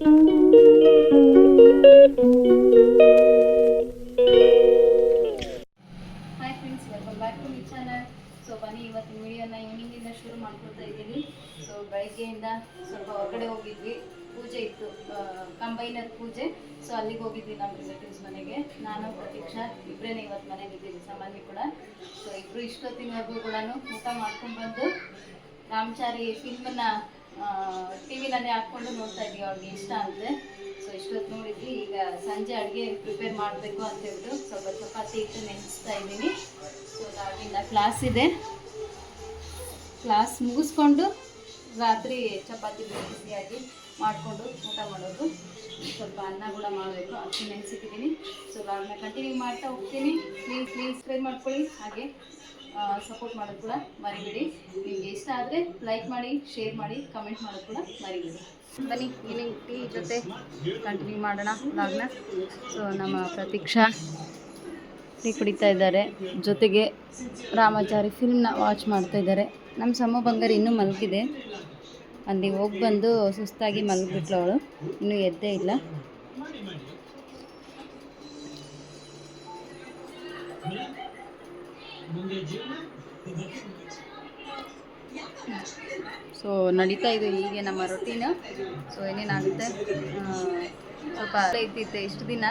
Hi friends welcome back to my channel so ಬನ್ನಿ ಇವತ್ತಿನ ವಿಡಿಯೋನ ಈವ್ನಿಂಗಿಂದ ಶುರು ಮಾಡ್ಕೊಳ್ತಾ ಇದ್ದೀನಿ. ಸೊ ಬೆಳಗ್ಗೆಯಿಂದ ಸ್ವಲ್ಪ ಹೊರಗಡೆ ಹೋಗಿದ್ವಿ. ಪೂಜೆ ಇತ್ತು. ಕಂಬೈನರ್ ಪೂಜೆ. ಸೊ ಅಲ್ಲಿಗೆ ಹೋಗಿದ್ವಿ ನಮ್ಮ ರಿಲೇಟಿವ್ಸ್ ಮನೆಗೆ. ನಾನು, ಪ್ರತೀಕ್ಷಾ ಇಬ್ಬರೇನೆ ಇವತ್ತು ಮನೆಗೆ ಇದ್ದೀವಿ ಕೂಡ. ಸೊ ಇಬ್ಬರು ಇಷ್ಟೊತ್ತಿನವರೆಗೂ ಕೂಡ ಊಟ ಮಾಡ್ಕೊಂಡು ಬಂದು, ರಾಮಚಾರಿ ಫಿಲ್ಮನ್ನ ಟಿ ವಿನಲ್ಲೇ ಹಾಕ್ಕೊಂಡು ನೋಡ್ತಾ ಇದ್ವಿ ಅವ್ರಿಗೆ ಇಷ್ಟ ಅಂತೆ. ಸೊ ಇಷ್ಟೊತ್ತು ನೋಡಿದ್ವಿ, ಈಗ ಸಂಜೆ ಅಡುಗೆ ಪ್ರಿಪೇರ್ ಮಾಡಬೇಕು ಅಂತ ಹೇಳ್ಬಿಟ್ಟು ಸ್ವಲ್ಪ ಚಪಾತಿ ಇಟ್ಟು ನೆನೆಸ್ತಾ ಇದ್ದೀನಿ. ಸೊ ನಾವಿಂದ ಕ್ಲಾಸ್ ಇದೆ. ಕ್ಲಾಸ್ ಮುಗಿಸ್ಕೊಂಡು ರಾತ್ರಿ ಚಪಾತಿ ಬಿಸಿ ಬಿಸಿಯಾಗಿ ಮಾಡಿಕೊಂಡು ಊಟ ಮಾಡೋದು. ಸ್ವಲ್ಪ ಅನ್ನ ಕೂಡ ಮಾಡಬೇಕು ಅಕ್ಕಿ ನೆನೆಸಿಟ್ಟಿದ್ದೀನಿ. ಸೊ ಅದನ್ನ ಕಂಟಿನ್ಯೂ ಮಾಡ್ತಾ ಹೋಗ್ತೀನಿ. ಪ್ಲೀಸ್ ಪ್ಲೀಸ್ ಸ್ಪ್ರೇ ಮಾಡ್ಕೊಳ್ಳಿ. ಹಾಗೆ. ಸಪೋರ್ಟ್ ಮಾಡೋದು ಕೂಡ ಮರಿಬೇಡಿ. ನಿಮಗೆ ಇಷ್ಟ ಆದರೆ ಲೈಕ್ ಮಾಡಿ ಶೇರ್ ಮಾಡಿ ಕಮೆಂಟ್ ಮಾಡೋದು ಕೂಡ ಮರಿಬೇಡಿ. ಬನ್ನಿ ಈವ್ನಿಂಗ್ ಟೀ ಜೊತೆ ಕಂಟಿನ್ಯೂ ಮಾಡೋಣ ಲಾಗ್ನ ಸೊ ನಮ್ಮ ಪ್ರತೀಕ್ಷಾ ಟೀ ಕುಡಿತಾ ಇದ್ದಾರೆ. ಜೊತೆಗೆ ರಾಮಾಚಾರಿ ಫಿಲ್ಮ್ನ ವಾಚ್ ಮಾಡ್ತಾ ಇದ್ದಾರೆ. ನಮ್ಮ ಸಮ ಬಂಗಾರ ಇನ್ನೂ ಮಲಗಿದೆ. ಅಲ್ಲಿ ಹೋಗಿ ಬಂದು ಸುಸ್ತಾಗಿ ಮಲಗಿಬಿಟ್ಲು ಅವಳು. ಇನ್ನೂ ಎದ್ದೇ ಇಲ್ಲ. ಸೊ ನಡೀತಾ ಇದೆ ಹೀಗೆ ನಮ್ಮ ರೊಟೀನ್ ಸೊ ಏನೇನಾಗುತ್ತೆ? ಸ್ವಲ್ಪ ಇದ್ದಿತ್ತು ಇಷ್ಟು ದಿನ.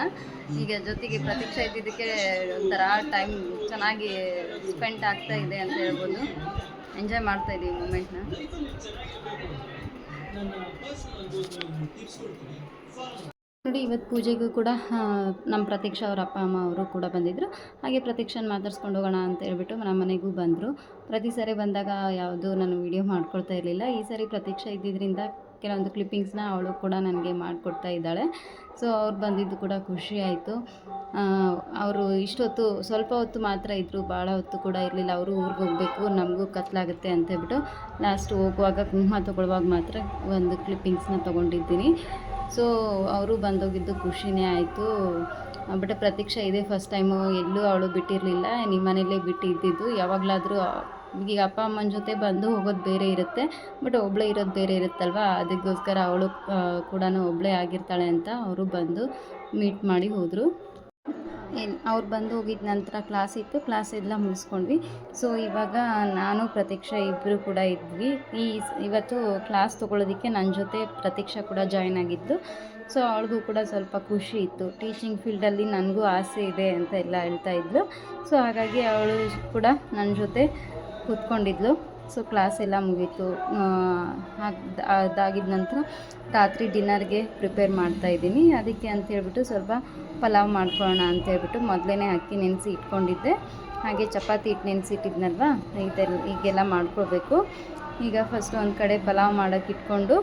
ಈಗ ಜೊತೆಗೆ ಪ್ರತೀಕ್ಷೆ ಇದ್ದಿದ್ದಕ್ಕೆ ಒಂಥರ ಟೈಮ್ ಚೆನ್ನಾಗಿ ಸ್ಪೆಂಡ್ ಆಗ್ತಾ ಇದೆ ಅಂತ ಹೇಳ್ಬೋದು. ಎಂಜಾಯ್ ಮಾಡ್ತಾ ಇದ್ದೀವಿ ಮೂಮೆಂಟ್ನ ನೋಡಿ, ಇವತ್ತು ಪೂಜೆಗೂ ಕೂಡ ನಮ್ಮ ಪ್ರತೀಕ್ಷಾ ಅವ್ರ ಅಪ್ಪ, ಅಮ್ಮ ಅವರು ಕೂಡ ಬಂದಿದ್ದರು ಹಾಗೆ ಪ್ರತೀಕ್ಷಾನ ಮಾತಾಡ್ಸ್ಕೊಂಡು ಹೋಗೋಣ ಅಂತ ಹೇಳ್ಬಿಟ್ಟು ನಮ್ಮ ಮನೆಗೂ ಬಂದರು. ಪ್ರತಿ ಸಾರಿ ಬಂದಾಗ ಯಾವುದು ನಾನು ವಿಡಿಯೋ ಮಾಡ್ಕೊಳ್ತಾ ಇರಲಿಲ್ಲ. ಈ ಸಾರಿ ಪ್ರತೀಕ್ಷಾ ಇದ್ದಿದ್ದರಿಂದ ಕೆಲವೊಂದು ಕ್ಲಿಪ್ಪಿಂಗ್ಸ್ನ ಅವಳು ಕೂಡ ನನಗೆ ಮಾಡಿಕೊಡ್ತಾ ಇದ್ದಾಳೆ. ಸೊ ಅವ್ರು ಬಂದಿದ್ದು ಕೂಡ ಖುಷಿ ಆಯಿತು. ಅವರು ಇಷ್ಟೊತ್ತು ಸ್ವಲ್ಪ ಹೊತ್ತು ಮಾತ್ರ ಇದ್ದರು ಭಾಳ ಹೊತ್ತು ಕೂಡ ಇರಲಿಲ್ಲ. ಅವರು ಊರಿಗೆ ಹೋಗಬೇಕು, ನಮಗೂ ಕತ್ಲಾಗುತ್ತೆ ಅಂತ ಹೇಳ್ಬಿಟ್ಟು ಲಾಸ್ಟ್ ಹೋಗುವಾಗ ಕುಂಕುಮ ತೊಗೊಳ್ಳುವಾಗ ಮಾತ್ರ ಒಂದು ಕ್ಲಿಪ್ಪಿಂಗ್ಸ್ನ ತೊಗೊಂಡಿದ್ದೀನಿ. ಸೊ ಅವರು ಬಂದೋಗಿದ್ದು ಖುಷಿನೇ ಆಯಿತು. ಬಟ್ ಪ್ರತೀಕ್ಷಾ ಇದೇ ಫಸ್ಟ್ ಟೈಮು ಎಲ್ಲೂ ಅವಳು ಬಿಟ್ಟಿರಲಿಲ್ಲ. ನಿಮ್ಮ ಮನೇಲೇ ಬಿಟ್ಟು ಇದ್ದಿದ್ದು ಯಾವಾಗಲಾದರೂ ಈಗ ಅಪ್ಪ ಅಮ್ಮನ ಜೊತೆ ಬಂದು ಹೋಗೋದು ಬೇರೆ ಇರುತ್ತೆ ಬಟ್ ಒಬ್ಬಳೇ ಇರೋದು ಬೇರೆ ಇರುತ್ತಲ್ವ? ಅದಕ್ಕೋಸ್ಕರ ಅವಳು ಕೂಡ ಒಬ್ಬಳೇ ಆಗಿರ್ತಾಳೆ ಅಂತ ಅವರು ಬಂದು ಮೀಟ್ ಮಾಡಿ ಹೋದರು. ಅವ್ರು ಬಂದು ಹೋಗಿದ ನಂತರ ಕ್ಲಾಸ್ ಇತ್ತು ಕ್ಲಾಸ್ ಎಲ್ಲ ಮುಗಿಸ್ಕೊಂಡ್ವಿ. ಸೊ ಇವಾಗ ನಾನು, ಪ್ರತೀಕ್ಷಾ ಇಬ್ಬರು ಕೂಡ ಇದ್ವಿ. ಈ ಇವತ್ತು ಕ್ಲಾಸ್ ತೊಗೊಳೋದಕ್ಕೆ ನನ್ನ ಜೊತೆ ಪ್ರತೀಕ್ಷಾ ಕೂಡ ಜಾಯ್ನ್ ಆಗಿದ್ದು. ಸೊ ಅವಳಿಗೂ ಕೂಡ ಸ್ವಲ್ಪ ಖುಷಿ ಇತ್ತು. ಟೀಚಿಂಗ್ ಫೀಲ್ಡಲ್ಲಿ ನನಗೂ ಆಸೆ ಇದೆ ಅಂತ ಎಲ್ಲ ಹೇಳ್ತಾ ಇದ್ಲು. ಸೊ ಹಾಗಾಗಿ ಅವಳು ಕೂಡ ನನ್ನ ಜೊತೆ ಕೂತ್ಕೊಂಡಿದ್ಲು. ಸೊ ಕ್ಲಾಸ್ ಎಲ್ಲ ಮುಗೀತು. ಅದಾಗಿದ ನಂತರ ರಾತ್ರಿ ಡಿನ್ನರ್ಗೆ ಪ್ರಿಪೇರ್ ಮಾಡ್ತಾ ಇದ್ದೀನಿ. ಅದಕ್ಕೆ ಅಂತ ಹೇಳ್ಬಿಟ್ಟು ಸ್ವಲ್ಪ ಪಲಾವ್ ಮಾಡ್ಕೊಳ್ಳೋಣ ಅಂತ ಹೇಳ್ಬಿಟ್ಟು ಮೊದಲೇ ಅಕ್ಕಿ ನೆನೆಸಿ ಇಟ್ಕೊಂಡಿದ್ದೆ. ಹಾಗೆ ಚಪಾತಿ ಹಿಟ್ಟು ನೆನೆಸಿಟ್ಟಿದ್ನಲ್ವ? ಇದೆಲ್ಲ ಈಗೆಲ್ಲ ಮಾಡ್ಕೊಳ್ಬೇಕು. ಈಗ ಫಸ್ಟ್ ಒಂದು ಕಡೆ ಪಲಾವ್ ಮಾಡೋಕ್ಕೆ ಇಟ್ಕೊಂಡು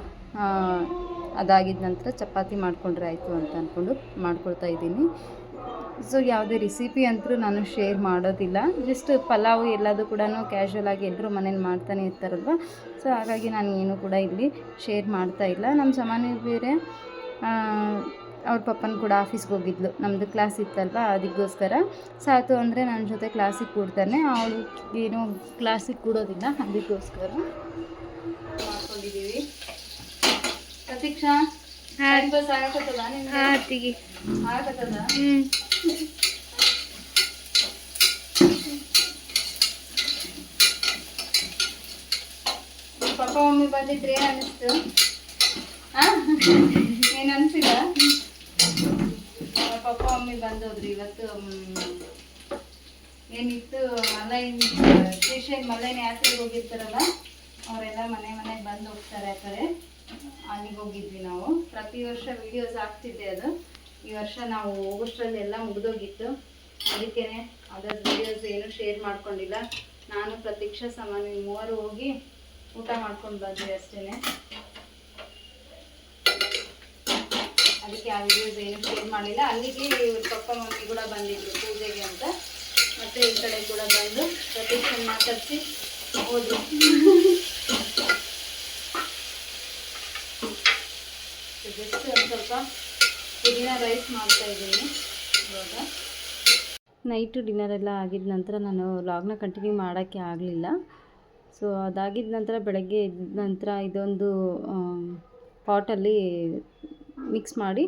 ಅದಾಗಿದ ನಂತರ ಚಪಾತಿ ಮಾಡಿಕೊಂಡ್ರೆ ಆಯಿತು ಅಂತ ಅಂದ್ಕೊಂಡು ಮಾಡ್ಕೊಳ್ತಾ ಇದ್ದೀನಿ. ಸೊ ಯಾವುದೇ ರೆಸಿಪಿ ಅಂತೂ ನಾನು ಶೇರ್ ಮಾಡೋದಿಲ್ಲ. ಜಸ್ಟ್ ಪಲಾವ್ ಎಲ್ಲದು ಕೂಡ ಕ್ಯಾಶುವಲ್ ಆಗಿ ಎಲ್ಲರೂ ಮನೇಲಿ ಮಾಡ್ತಾನೆ ಇರ್ತಾರಲ್ವ? ಸೊ ಹಾಗಾಗಿ ನಾನು ಏನು ಕೂಡ ಇಲ್ಲಿ ಶೇರ್ ಮಾಡ್ತಾ ಇಲ್ಲ. ನಮ್ಮ ಸಾಮಾನ್ಯ ಬೇರೆ ಅವ್ರ ಪಪ್ಪನ ಕೂಡ ಆಫೀಸ್ಗೆ ಹೋಗಿದ್ಲು. ನಮ್ಮದು ಕ್ಲಾಸ್ ಇತ್ತಲ್ವ? ಅದಕ್ಕೋಸ್ಕರ. ಸಾತು ಅಂದರೆ ನನ್ನ ಜೊತೆ ಕ್ಲಾಸಿಗೆ ಕೂಡ್ತಾನೆ. ಅವಳು ಏನು ಕ್ಲಾಸಿಗೆ ಕೂಡೋದಿಲ್ಲ. ಅದಕ್ಕೋಸ್ಕರ ಮಾಡ್ಕೊಂಡಿದ್ದೀವಿ ಪ್ರತೀಕ್ಷಾ? ಆಗತ್ತಲ್ಲ ಹ್ಞೂ ಪಪ್ಪ ಮಮ್ಮಿ ಬಂದಿದ್ರೆ ಏನು ಅನಿಸ್ತು? ಏನು ಅನಿಸಿಲ್ಲ? ಪಪ್ಪ ಮಮ್ಮಿ ಬಂದೋದ್ರು ಇವತ್ತು ಏನಿತ್ತು? ಮಲೈನ್ ಶ್ರೀಶೈಲ್ ಮಲೈನ್ ಯಾತ್ರೆಗೆ ಹೋಗಿರ್ತಾರಲ್ಲ ಅವರೆಲ್ಲ ಮನೆ ಮನೆಗೆ ಬಂದು ಹೋಗ್ತಾರೆ ಆ ಕಡೆ. ಅಲ್ಲಿಗೆ ಹೋಗಿದ್ವಿ ನಾವು. ಪ್ರತಿ ವರ್ಷ ವಿಡಿಯೋಸ್ ಆಗ್ತಿದ್ದೆ ಅದು. ಈ ವರ್ಷ ನಾವು ಹೋಗೋಷ್ಟರಲ್ಲಿ ಎಲ್ಲ ಮುಗಿದೋಗಿತ್ತು. ಅದಕ್ಕೇನೆ ಅದ್ರ ವಿಡಿಯೋಸ್ ಏನು ಶೇರ್ ಮಾಡ್ಕೊಂಡಿಲ್ಲ. ನಾನು ಪ್ರತೀಕ್ಷಾ ಸಾಮಾನ್ಯ ಮೂವರು ಹೋಗಿ ಊಟ ಮಾಡ್ಕೊಂಡು ಬಂದ್ವಿ ಅಷ್ಟೇ ಅದಕ್ಕೆ ಆ ವಿಡಿಯೋಸ್ ಏನು ಶೇರ್ ಮಾಡಲಿಲ್ಲ. ಅಲ್ಲಿಗೆ ಇವ್ರ ಪಪ್ಪ, ಮಮ್ಮಿ ಕೂಡ ಬಂದಿದ್ರು ಪೂಜೆಗೆ ಅಂತ. ಮತ್ತೆ ಈ ಕಡೆ ಕೂಡ ಬಂದು ಪ್ರತೀಕ್ಷೆ ಮಾತಾಡಿಸಿ ಹೋದ್ರು. ಜಸ್ಟ್ ಒಂದು ಸ್ವಲ್ಪ ರೈಸ್ ಮಾಡ್ತಾ ಇದ್ದೀನಿ ಇವಾಗ. ನೈಟು ಡಿನ್ನರ್ ಎಲ್ಲ ಆಗಿದ ನಂತರ ನಾನು ಲಾಗ್ನ ಕಂಟಿನ್ಯೂ ಮಾಡೋಕ್ಕೆ ಆಗಲಿಲ್ಲ. ಸೊ ಅದಾಗಿದ ನಂತರ ಬೆಳಗ್ಗೆ ನಂತರ ಇದೊಂದು ಪಾಟಲ್ಲಿ ಮಿಕ್ಸ್ ಮಾಡಿ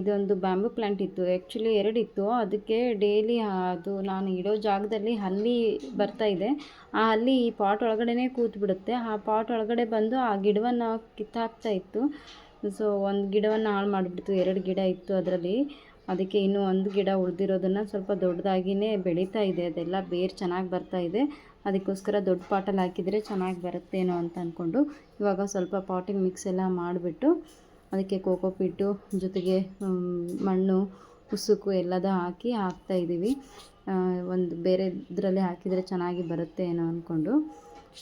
ಇದೊಂದು ಬ್ಯಾಂಬೂ ಪ್ಲ್ಯಾಂಟ್ ಇತ್ತು. ಆ್ಯಕ್ಚುಲಿ ಎರಡಿತ್ತು ಅದಕ್ಕೆ ಡೈಲಿ ಅದು ನಾನು ಇಡೋ ಜಾಗದಲ್ಲಿ ಹಲ್ಲಿ ಬರ್ತಾ ಇದೆ. ಆ ಹಲ್ಲಿ ಈ ಪಾಟ್ ಒಳಗಡೆನೇ ಕೂತ್ಬಿಡುತ್ತೆ. ಆ ಪಾಟ್ ಒಳಗಡೆ ಬಂದು ಆ ಗಿಡವನ್ನು ಕಿತ್ತಾಕ್ತಾ ಇತ್ತು. ಸೊ ಒಂದು ಗಿಡವನ್ನು ಹಾಳು ಮಾಡಿಬಿಡ್ತು. ಎರಡು ಗಿಡ ಇತ್ತು ಅದರಲ್ಲಿ. ಅದಕ್ಕೆ ಇನ್ನೂ ಒಂದು ಗಿಡ ಉಳಿದಿರೋದನ್ನು ಸ್ವಲ್ಪ ದೊಡ್ಡದಾಗಿಯೇ ಬೆಳೀತಾ ಇದೆ. ಅದೆಲ್ಲ ಬೇರು ಚೆನ್ನಾಗಿ ಬರ್ತಾ ಇದೆ. ಅದಕ್ಕೋಸ್ಕರ ದೊಡ್ಡ ಪಾಟಲ್ಲಿ ಹಾಕಿದರೆ ಚೆನ್ನಾಗಿ ಬರುತ್ತೇನೋ ಅಂತ ಅಂದ್ಕೊಂಡು ಇವಾಗ ಸ್ವಲ್ಪ ಪಾಟಿಂಗ್ ಮಿಕ್ಸ್ ಎಲ್ಲ ಮಾಡಿಬಿಟ್ಟು ಅದಕ್ಕೆ ಕೋಕೋ ಪಿಟ್ಟು ಜೊತೆಗೆ ಮಣ್ಣು, ಉಸುಕು ಎಲ್ಲದ ಹಾಕಿ ಹಾಕ್ತಾ ಇದ್ದೀವಿ ಒಂದು ಬೇರೆ ಇದರಲ್ಲಿ ಹಾಕಿದರೆ ಚೆನ್ನಾಗಿ ಬರುತ್ತೆ ಏನೋ ಅಂದ್ಕೊಂಡು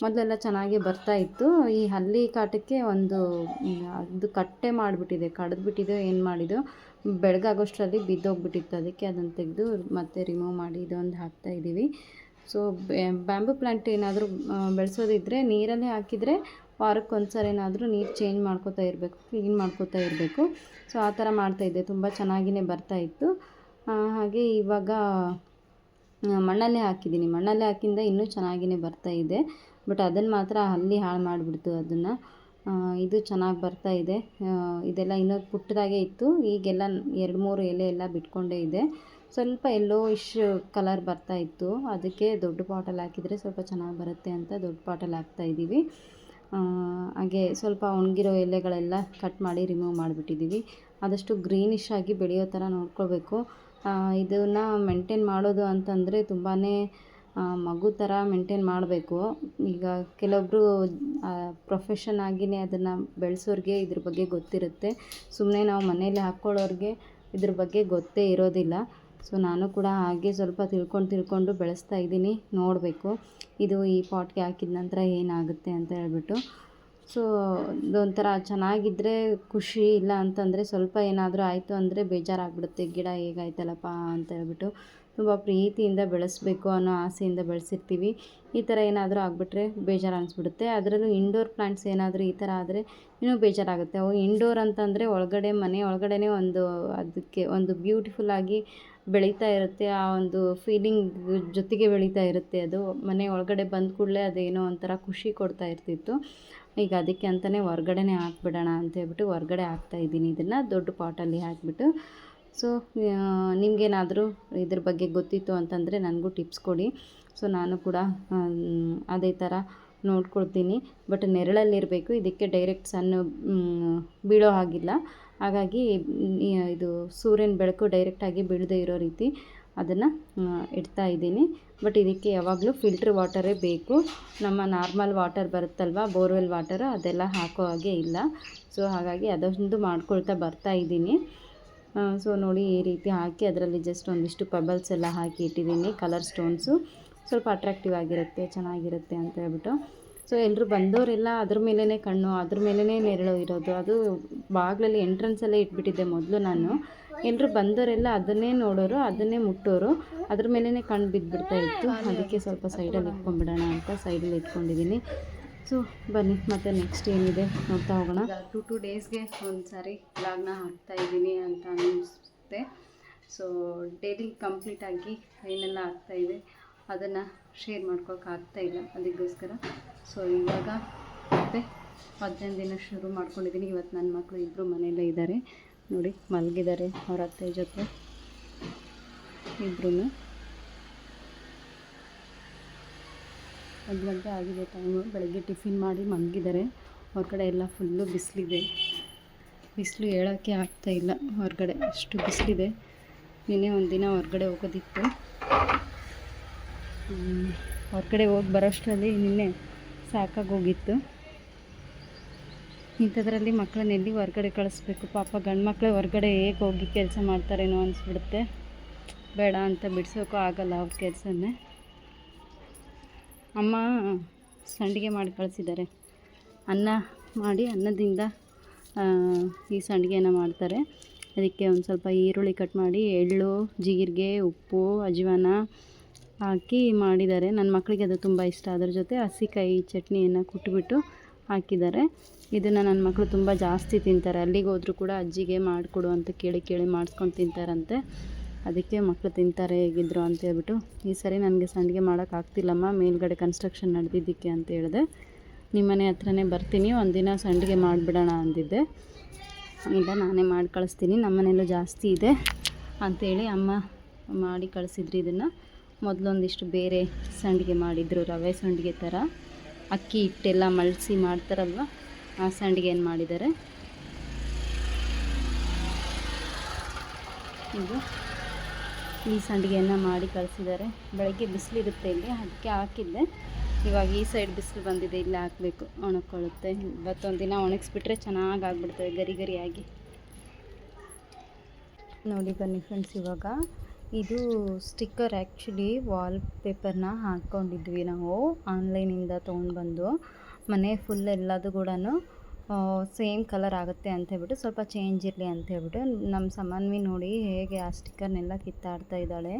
ಮೊದಲೆಲ್ಲ ಚೆನ್ನಾಗಿ ಬರ್ತಾ ಇತ್ತು. ಈ ಹಲ್ಲಿ ಕಾಟಕ್ಕೆ ಒಂದು ಅದು ಕಟ್ಟೆ ಮಾಡಿಬಿಟ್ಟಿದೆ, ಕಡ್ದುಬಿಟ್ಟಿದೆ, ಏನು ಮಾಡಿದ್ದು, ಬೆಳಗಾಗೋಷ್ಟರಲ್ಲಿ ಬಿದ್ದೋಗ್ಬಿಟ್ಟಿತ್ತು. ಅದಕ್ಕೆ ಅದನ್ನು ತೆಗೆದು ಮತ್ತೆ ರಿಮೂವ್ ಮಾಡಿ ಇದೊಂದು ಹಾಕ್ತಾ ಇದ್ದೀವಿ. ಸೊ ಬ್ಯಾಂಬೂ ಪ್ಲ್ಯಾಂಟ್ ಏನಾದರೂ ಬೆಳೆಸೋದಿದ್ರೆ ನೀರಲ್ಲೇ ಹಾಕಿದರೆ ವಾರಕ್ಕೆ ಒಂದು ಸರಿ ಏನಾದರೂ ನೀರು ಚೇಂಜ್ ಮಾಡ್ಕೋತಾ ಇರಬೇಕು ಕ್ಲೀನ್ ಮಾಡ್ಕೋತಾ ಇರಬೇಕು. ಸೊ ಆ ಥರ ಮಾಡ್ತಾಯಿದ್ದೆ ತುಂಬ ಚೆನ್ನಾಗಿಯೇ ಬರ್ತಾಯಿತ್ತು ಹಾಗೆ ಇವಾಗ ಮಣ್ಣಲ್ಲೇ ಹಾಕಿದ್ದೀನಿ. ಮಣ್ಣಲ್ಲೇ ಹಾಕಿಂದ ಇನ್ನೂ ಚೆನ್ನಾಗಿಯೇ ಬರ್ತಾ ಇದೆ. ಬಟ್ ಅದನ್ನು ಮಾತ್ರ ಅಲ್ಲಿ ಹಾಳು ಮಾಡಿಬಿಡ್ತು ಅದನ್ನು. ಇದು ಚೆನ್ನಾಗಿ ಬರ್ತಾ ಇದೆ. ಇದೆಲ್ಲ ಇನ್ನೂ ಪುಟ್ಟದಾಗೆ ಇತ್ತು. ಈಗೆಲ್ಲ ಎರಡು ಮೂರು ಎಲೆ ಎಲ್ಲ ಬಿಟ್ಕೊಂಡೇ ಇದೆ. ಸ್ವಲ್ಪ ಎಲ್ಲೋ ಇಶ್ ಕಲರ್ ಬರ್ತಾ ಇತ್ತು. ಅದಕ್ಕೆ ದೊಡ್ಡ ಪಾಟಲ್ಲಿ ಹಾಕಿದರೆ ಸ್ವಲ್ಪ ಚೆನ್ನಾಗಿ ಬರುತ್ತೆ ಅಂತ ದೊಡ್ಡ ಪಾಟಲ್ಲಿ ಹಾಕ್ತಾ ಇದ್ದೀವಿ ಹಾಗೆ ಸ್ವಲ್ಪ ಒಣಗಿರೋ ಎಲೆಗಳೆಲ್ಲ ಕಟ್ ಮಾಡಿ ರಿಮೂವ್ ಮಾಡಿಬಿಟ್ಟಿದ್ದೀವಿ ಆದಷ್ಟು ಗ್ರೀನಿಶ್ ಆಗಿ ಬೆಳೆಯೋ ಥರ ನೋಡ್ಕೋಬೇಕು ಇದನ್ನು ಮೇಂಟೈನ್ ಮಾಡೋದು ಅಂತಂದರೆ ತುಂಬಾ ಮಗು ಥರ ಮೇಂಟೇನ್ ಮಾಡಬೇಕು. ಈಗ ಕೆಲವೊಬ್ಬರು ಪ್ರೊಫೆಷನ್ ಆಗಿಯೇ ಅದನ್ನು ಬೆಳೆಸೋರಿಗೆ ಇದ್ರ ಬಗ್ಗೆ ಗೊತ್ತಿರುತ್ತೆ. ಸುಮ್ಮನೆ ನಾವು ಮನೇಲಿ ಹಾಕ್ಕೊಳ್ಳೋರಿಗೆ ಇದ್ರ ಬಗ್ಗೆ ಗೊತ್ತೇ ಇರೋದಿಲ್ಲ. ಸೊ ನಾನು ಕೂಡ ಹಾಗೆ ಸ್ವಲ್ಪ ತಿಳ್ಕೊಂಡು ತಿಳ್ಕೊಂಡು ಬೆಳೆಸ್ತಾ ಇದ್ದೀನಿ. ನೋಡಬೇಕು. ಇದು ಈ ಪಾಟ್ಗೆ ಹಾಕಿದ ನಂತರ ಏನಾಗುತ್ತೆ ಅಂತ ಹೇಳ್ಬಿಟ್ಟು. ಸೊ ಇದೊಂಥರ ಚೆನ್ನಾಗಿದ್ದರೆ ಖುಷಿ, ಇಲ್ಲ ಅಂತಂದರೆ ಸ್ವಲ್ಪ ಏನಾದರೂ ಆಯಿತು ಅಂದರೆ ಬೇಜಾರಾಗ್ಬಿಡುತ್ತೆ. ಗಿಡ ಹೇಗಾಯ್ತಲ್ಲಪ್ಪ ಅಂತ ಹೇಳ್ಬಿಟ್ಟು. ತುಂಬ ಪ್ರೀತಿಯಿಂದ ಬೆಳೆಸಬೇಕು ಅನ್ನೋ ಆಸೆಯಿಂದ ಬೆಳೆಸಿರ್ತೀವಿ. ಈ ಥರ ಏನಾದರೂ ಆಗಿಬಿಟ್ರೆ ಬೇಜಾರು ಅನಿಸ್ಬಿಡುತ್ತೆ. ಅದರಲ್ಲೂ ಇಂಡೋರ್ ಪ್ಲ್ಯಾಂಟ್ಸ್ ಏನಾದರೂ ಈ ಥರ ಆದರೆ ಇನ್ನೂ ಬೇಜಾರಾಗುತ್ತೆ. ಅವು ಇಂಡೋರ್ ಅಂತಂದರೆ ಒಳಗಡೆ ಮನೆ, ಒಳಗಡೆನೇ ಒಂದು ಅದಕ್ಕೆ ಒಂದು ಬ್ಯೂಟಿಫುಲ್ಲಾಗಿ ಬೆಳೀತಾ ಇರುತ್ತೆ. ಆ ಒಂದು ಫೀಲಿಂಗ್ ಜೊತೆಗೆ ಬೆಳೀತಾ ಇರುತ್ತೆ ಅದು. ಮನೆ ಒಳಗಡೆ ಬಂದ ಕೂಡಲೇ ಅದೇನೋ ಒಂಥರ ಖುಷಿ ಕೊಡ್ತಾ ಇರ್ತಿತ್ತು. ಈಗ ಅದಕ್ಕೆ ಅಂತಲೇ ಹೊರ್ಗಡೆನೇ ಹಾಕ್ಬಿಡೋಣ ಅಂತ ಹೇಳ್ಬಿಟ್ಟು ಹೊರ್ಗಡೆ ಹಾಕ್ತಾ ಇದ್ದೀನಿ. ಇದನ್ನು ದೊಡ್ಡ ಪಾಟಲ್ಲಿ ಹಾಕಿಬಿಟ್ಟು ಸೊ ನಿಮಗೇನಾದರೂ ಇದ್ರ ಬಗ್ಗೆ ಗೊತ್ತಿತ್ತು ಅಂತಂದರೆ ನನಗೂ ಟಿಪ್ಸ್ ಕೊಡಿ. ಸೊ, ನಾನು ಕೂಡ ಅದೇ ಥರ ನೋಡ್ಕೊಳ್ತೀನಿ. ಬಟ್ ನೆರಳಲ್ಲಿರಬೇಕು. ಇದಕ್ಕೆ ಡೈರೆಕ್ಟ್ ಸಣ್ಣ ಬೀಳೋ ಹಾಗಿಲ್ಲ. ಹಾಗಾಗಿ ಇದು ಸೂರ್ಯನ ಬೆಳಕು ಡೈರೆಕ್ಟಾಗಿ ಬೀಳದೇ ಇರೋ ರೀತಿ ಅದನ್ನು ಇಡ್ತಾ ಇದ್ದೀನಿ. ಬಟ್ ಇದಕ್ಕೆ ಯಾವಾಗಲೂ ಫಿಲ್ಟ್ರ್ ವಾಟರೇ ಬೇಕು. ನಮ್ಮ ನಾರ್ಮಲ್ ವಾಟರ್ ಬರುತ್ತಲ್ವ? ಬೋರ್ವೆಲ್ ವಾಟರು ಅದೆಲ್ಲ ಹಾಕೋ ಹಾಗೆ ಇಲ್ಲ. ಸೊ, ಹಾಗಾಗಿ ಅದೊಂದು ಮಾಡ್ಕೊಳ್ತಾ ಬರ್ತಾ ಇದ್ದೀನಿ. ಸೊ ನೋಡಿ, ಈ ರೀತಿ ಹಾಕಿ ಅದರಲ್ಲಿ ಜಸ್ಟ್ ಒಂದಿಷ್ಟು ಪಬಲ್ಸ್ ಎಲ್ಲ ಹಾಕಿ ಇಟ್ಟಿದ್ದೀನಿ ಕಲರ್ ಸ್ಟೋನ್ಸು ಸ್ವಲ್ಪ ಅಟ್ರಾಕ್ಟಿವ್ ಆಗಿರುತ್ತೆ, ಚೆನ್ನಾಗಿರುತ್ತೆ ಅಂತ ಹೇಳ್ಬಿಟ್ಟು. ಸೊ ಎಲ್ಲರೂ ಬಂದವರೆಲ್ಲ ಅದ್ರ ಮೇಲೇ ಕಣ್ಣು, ಅದ್ರ ಮೇಲೇ ನೆರಳು ಇರೋದು. ಅದು ಬಾಗಿಲಲ್ಲಿ ಎಂಟ್ರೆನ್ಸಲ್ಲೇ ಇಟ್ಬಿಟ್ಟಿದ್ದೆ ಮೊದಲು ನಾನು. ಎಲ್ಲರೂ ಬಂದವರೆಲ್ಲ ಅದನ್ನೇ ನೋಡೋರು, ಅದನ್ನೇ ಮುಟ್ಟೋರು. ಅದ್ರ ಮೇಲೇ ಕಣ್ಣು ಬಿದ್ದುಬಿಡ್ತಾ ಇತ್ತು. ಅದಕ್ಕೆ ಸ್ವಲ್ಪ ಸೈಡಲ್ಲಿ ಇಟ್ಕೊಂಡ್ಬಿಡೋಣ ಅಂತ ಸೈಡಲ್ಲಿ ಇಟ್ಕೊಂಡಿದ್ದೀನಿ. ಸೊ ಬನ್ನಿ, ಮತ್ತೆ ನೆಕ್ಸ್ಟ್ ಏನಿದೆ ನೋಡ್ತಾ ಹೋಗೋಣ. ಟು ಟು ಡೇಸ್ಗೆ ಒಂದು ಸಾರಿ ವ್ಲಾಗ್ನ ಹಾಕ್ತಾ ಇದ್ದೀನಿ ಅಂತ ಅನ್ನಿಸುತ್ತೆ. ಸೊ ಡೈಲಿ ಕಂಪ್ಲೀಟಾಗಿ ಏನೆಲ್ಲ ಆಗ್ತಾ ಇದೆ ಅದನ್ನು ಶೇರ್ ಮಾಡ್ಕೊಳಕ್ಕೆ ಇಲ್ಲ ಅದಕ್ಕೋಸ್ಕರ. ಸೊ ಇವಾಗ ಮತ್ತೆ ಹದಿನೈದು ದಿನ ಶುರು ಮಾಡ್ಕೊಂಡಿದ್ದೀನಿ. ಇವತ್ತು ನನ್ನ ಮಕ್ಕಳು ಇಬ್ಬರು ಮನೆಯಲ್ಲೇ ಇದ್ದಾರೆ. ನೋಡಿ, ಮಲಗಿದ್ದಾರೆ ಅವರ ಅತ್ತೆ ಜೊತೆ ಇಬ್ಬರೂ ಒಂದು ಗಂಟೆ ಆಗಿದೆ ಟೈಮು ಬೆಳಗ್ಗೆ ಟಿಫಿನ್ ಮಾಡಿ ಮಲಗಿದ್ದಾರೆ. ಹೊರಗಡೆ ಎಲ್ಲ ಫುಲ್ಲು ಬಿಸಿಲಿದೆ. ಬಿಸಿಲು ಹೇಳೋಕ್ಕೆ ಇಲ್ಲ ಹೊರಗಡೆ. ಅಷ್ಟು ಬಿಸಿಲಿದೆ. ನಿನ್ನೆ ಒಂದು ದಿನ ಹೊರಗಡೆ ಹೋಗೋದಿತ್ತು. ಹೊರಗಡೆ ಹೋಗಿ ಬರೋಷ್ಟರಲ್ಲಿ ನಿನ್ನೆ ಸಾಕಾಗೋಗಿತ್ತು ಇಂಥದ್ರಲ್ಲಿ ಮಕ್ಕಳನ್ನ ಎಲ್ಲಿ ಹೊರಗಡೆ ಕಳಿಸ್ಬೇಕು? ಪಾಪ ಗಂಡು ಮಕ್ಕಳೇ ಹೊರಗಡೆ ಹೇಗೆ ಹೋಗಿ ಕೆಲಸ ಮಾಡ್ತಾರೇನೋ ಅನಿಸ್ಬಿಡುತ್ತೆ. ಬೇಡ ಅಂತ ಬಿಡಿಸೋಕ್ಕೂ ಆಗಲ್ಲ ಅವ್ರ ಕೆಲಸನ್ನೇ ಅಮ್ಮ ಸಂಡಿಗೆ ಮಾಡಿ ಕಳಿಸಿದ್ದಾರೆ. ಅನ್ನ ಮಾಡಿ, ಅನ್ನದಿಂದ ಈ ಸಂಡಿಗೆನ ಮಾಡ್ತಾರೆ. ಅದಕ್ಕೆ ಒಂದು ಸ್ವಲ್ಪ ಈರುಳ್ಳಿ ಕಟ್ ಮಾಡಿ, ಎಳ್ಳು, ಜೀರಿಗೆ, ಉಪ್ಪು, ಅಜ್ವಾನ ಹಾಕಿ ಮಾಡಿದ್ದಾರೆ. ನನ್ನ ಮಕ್ಕಳಿಗೆ ಅದು ತುಂಬ ಇಷ್ಟ. ಅದ್ರ ಜೊತೆ ಹಸಿಕಾಯಿ ಚಟ್ನಿಯನ್ನು ಕುಟ್ಬಿಟ್ಟು ಹಾಕಿದ್ದಾರೆ. ಇದನ್ನು ನನ್ನ ಮಕ್ಕಳು ತುಂಬ ಜಾಸ್ತಿ ತಿಂತಾರೆ. ಅಲ್ಲಿಗೆ ಹೋದರೂ ಕೂಡ ಅಜ್ಜಿಗೆ ಮಾಡಿಕೊಡು ಅಂತ ಕೇಳಿ ಕೇಳಿ ಮಾಡಿಸ್ಕೊಂಡು ತಿಂತಾರಂತೆ. ಅದಕ್ಕೆ ಮಕ್ಕಳು ತಿಂತಾರೆ ಹೇಗಿದ್ರು ಅಂತ ಹೇಳ್ಬಿಟ್ಟು, ಈ ಸರಿ ನನಗೆ ಸಂಡಿಗೆ ಮಾಡೋಕ್ಕಾಗ್ತಿಲ್ಲಮ್ಮ ಮೇಲ್ಗಡೆ ಕನ್ಸ್ಟ್ರಕ್ಷನ್ ನಡೆದಿದ್ದಕ್ಕೆ ಅಂತ ಹೇಳಿದೆ. ನಿಮ್ಮ ಮನೆ ಹತ್ರನೇ ಬರ್ತೀನಿ, ಒಂದಿನ ಸಂಡಿಗೆ ಮಾಡಿಬಿಡೋಣ ಅಂದಿದ್ದೆ. ಇಲ್ಲ ನಾನೇ ಮಾಡಿ ಕಳಿಸ್ತೀನಿ, ನಮ್ಮ ಮನೇಲೂ ಜಾಸ್ತಿ ಇದೆ ಅಂಥೇಳಿ ಅಮ್ಮ ಮಾಡಿ ಕಳಿಸಿದ್ರಿ ಇದನ್ನು. ಮೊದಲೊಂದಿಷ್ಟು ಬೇರೆ ಸಂಡಿಗೆ ಮಾಡಿದರು, ರವೆ ಸಂಡಿಗೆ ಥರ. ಅಕ್ಕಿ ಹಿಟ್ಟೆಲ್ಲ ಮಳಸಿ ಮಾಡ್ತಾರಲ್ವ, ಆ ಸಂಡಿಗೆಯನ್ನು ಮಾಡಿದ್ದಾರೆ? ಇದು. ಈ ಸಂಡಿಗೆಯನ್ನು ಮಾಡಿ ಕಳಿಸಿದ್ದಾರೆ. ಬೆಳಗ್ಗೆ ಬಿಸಿಲಿರುತ್ತೆ ಇಲ್ಲಿ ಅದಕ್ಕೆ ಹಾಕಿದ್ದೆ. ಇವಾಗ ಈ ಸೈಡ್ ಬಿಸಿಲು ಬಂದಿದೆ, ಇಲ್ಲಿ ಹಾಕಬೇಕು. ಒಣಕೊಳ್ಳುತ್ತೆ ದಿನ ಒಣಗಿಸ್ಬಿಟ್ರೆ ಚೆನ್ನಾಗಿ ಆಗ್ಬಿಡ್ತವೆ ಗರಿ ಗರಿಯಾಗಿ ನೋಡಿ ಬನ್ನಿ ಫ್ರೆಂಡ್ಸ್ ಇವಾಗ ಇದು ಸ್ಟಿಕ್ಕರ್ ಆ್ಯಕ್ಚುಲಿ ವಾಲ್ ಪೇಪರ್ನ ಹಾಕ್ಕೊಂಡಿದ್ವಿ ನಾವು ಆನ್ಲೈನಿಂದ ತೊಗೊಂಡು ಬಂದು ಮನೆ ಫುಲ್ ಎಲ್ಲದು ಕೂಡ ಸೇಮ್ ಕಲರ್ ಆಗುತ್ತೆ ಅಂತ ಹೇಳ್ಬಿಟ್ಟು ಸ್ವಲ್ಪ ಚೇಂಜ್ ಇರಲಿ ಅಂತ ಹೇಳ್ಬಿಟ್ಟು ನಮ್ಮ ಸಮನ್ವಿ ನೋಡಿ ಹೇಗೆ ಆ ಸ್ಟಿಕ್ಕರ್ನೆಲ್ಲ ಕಿತ್ತಾಡ್ತಾ ಇದ್ದಾಳೆ.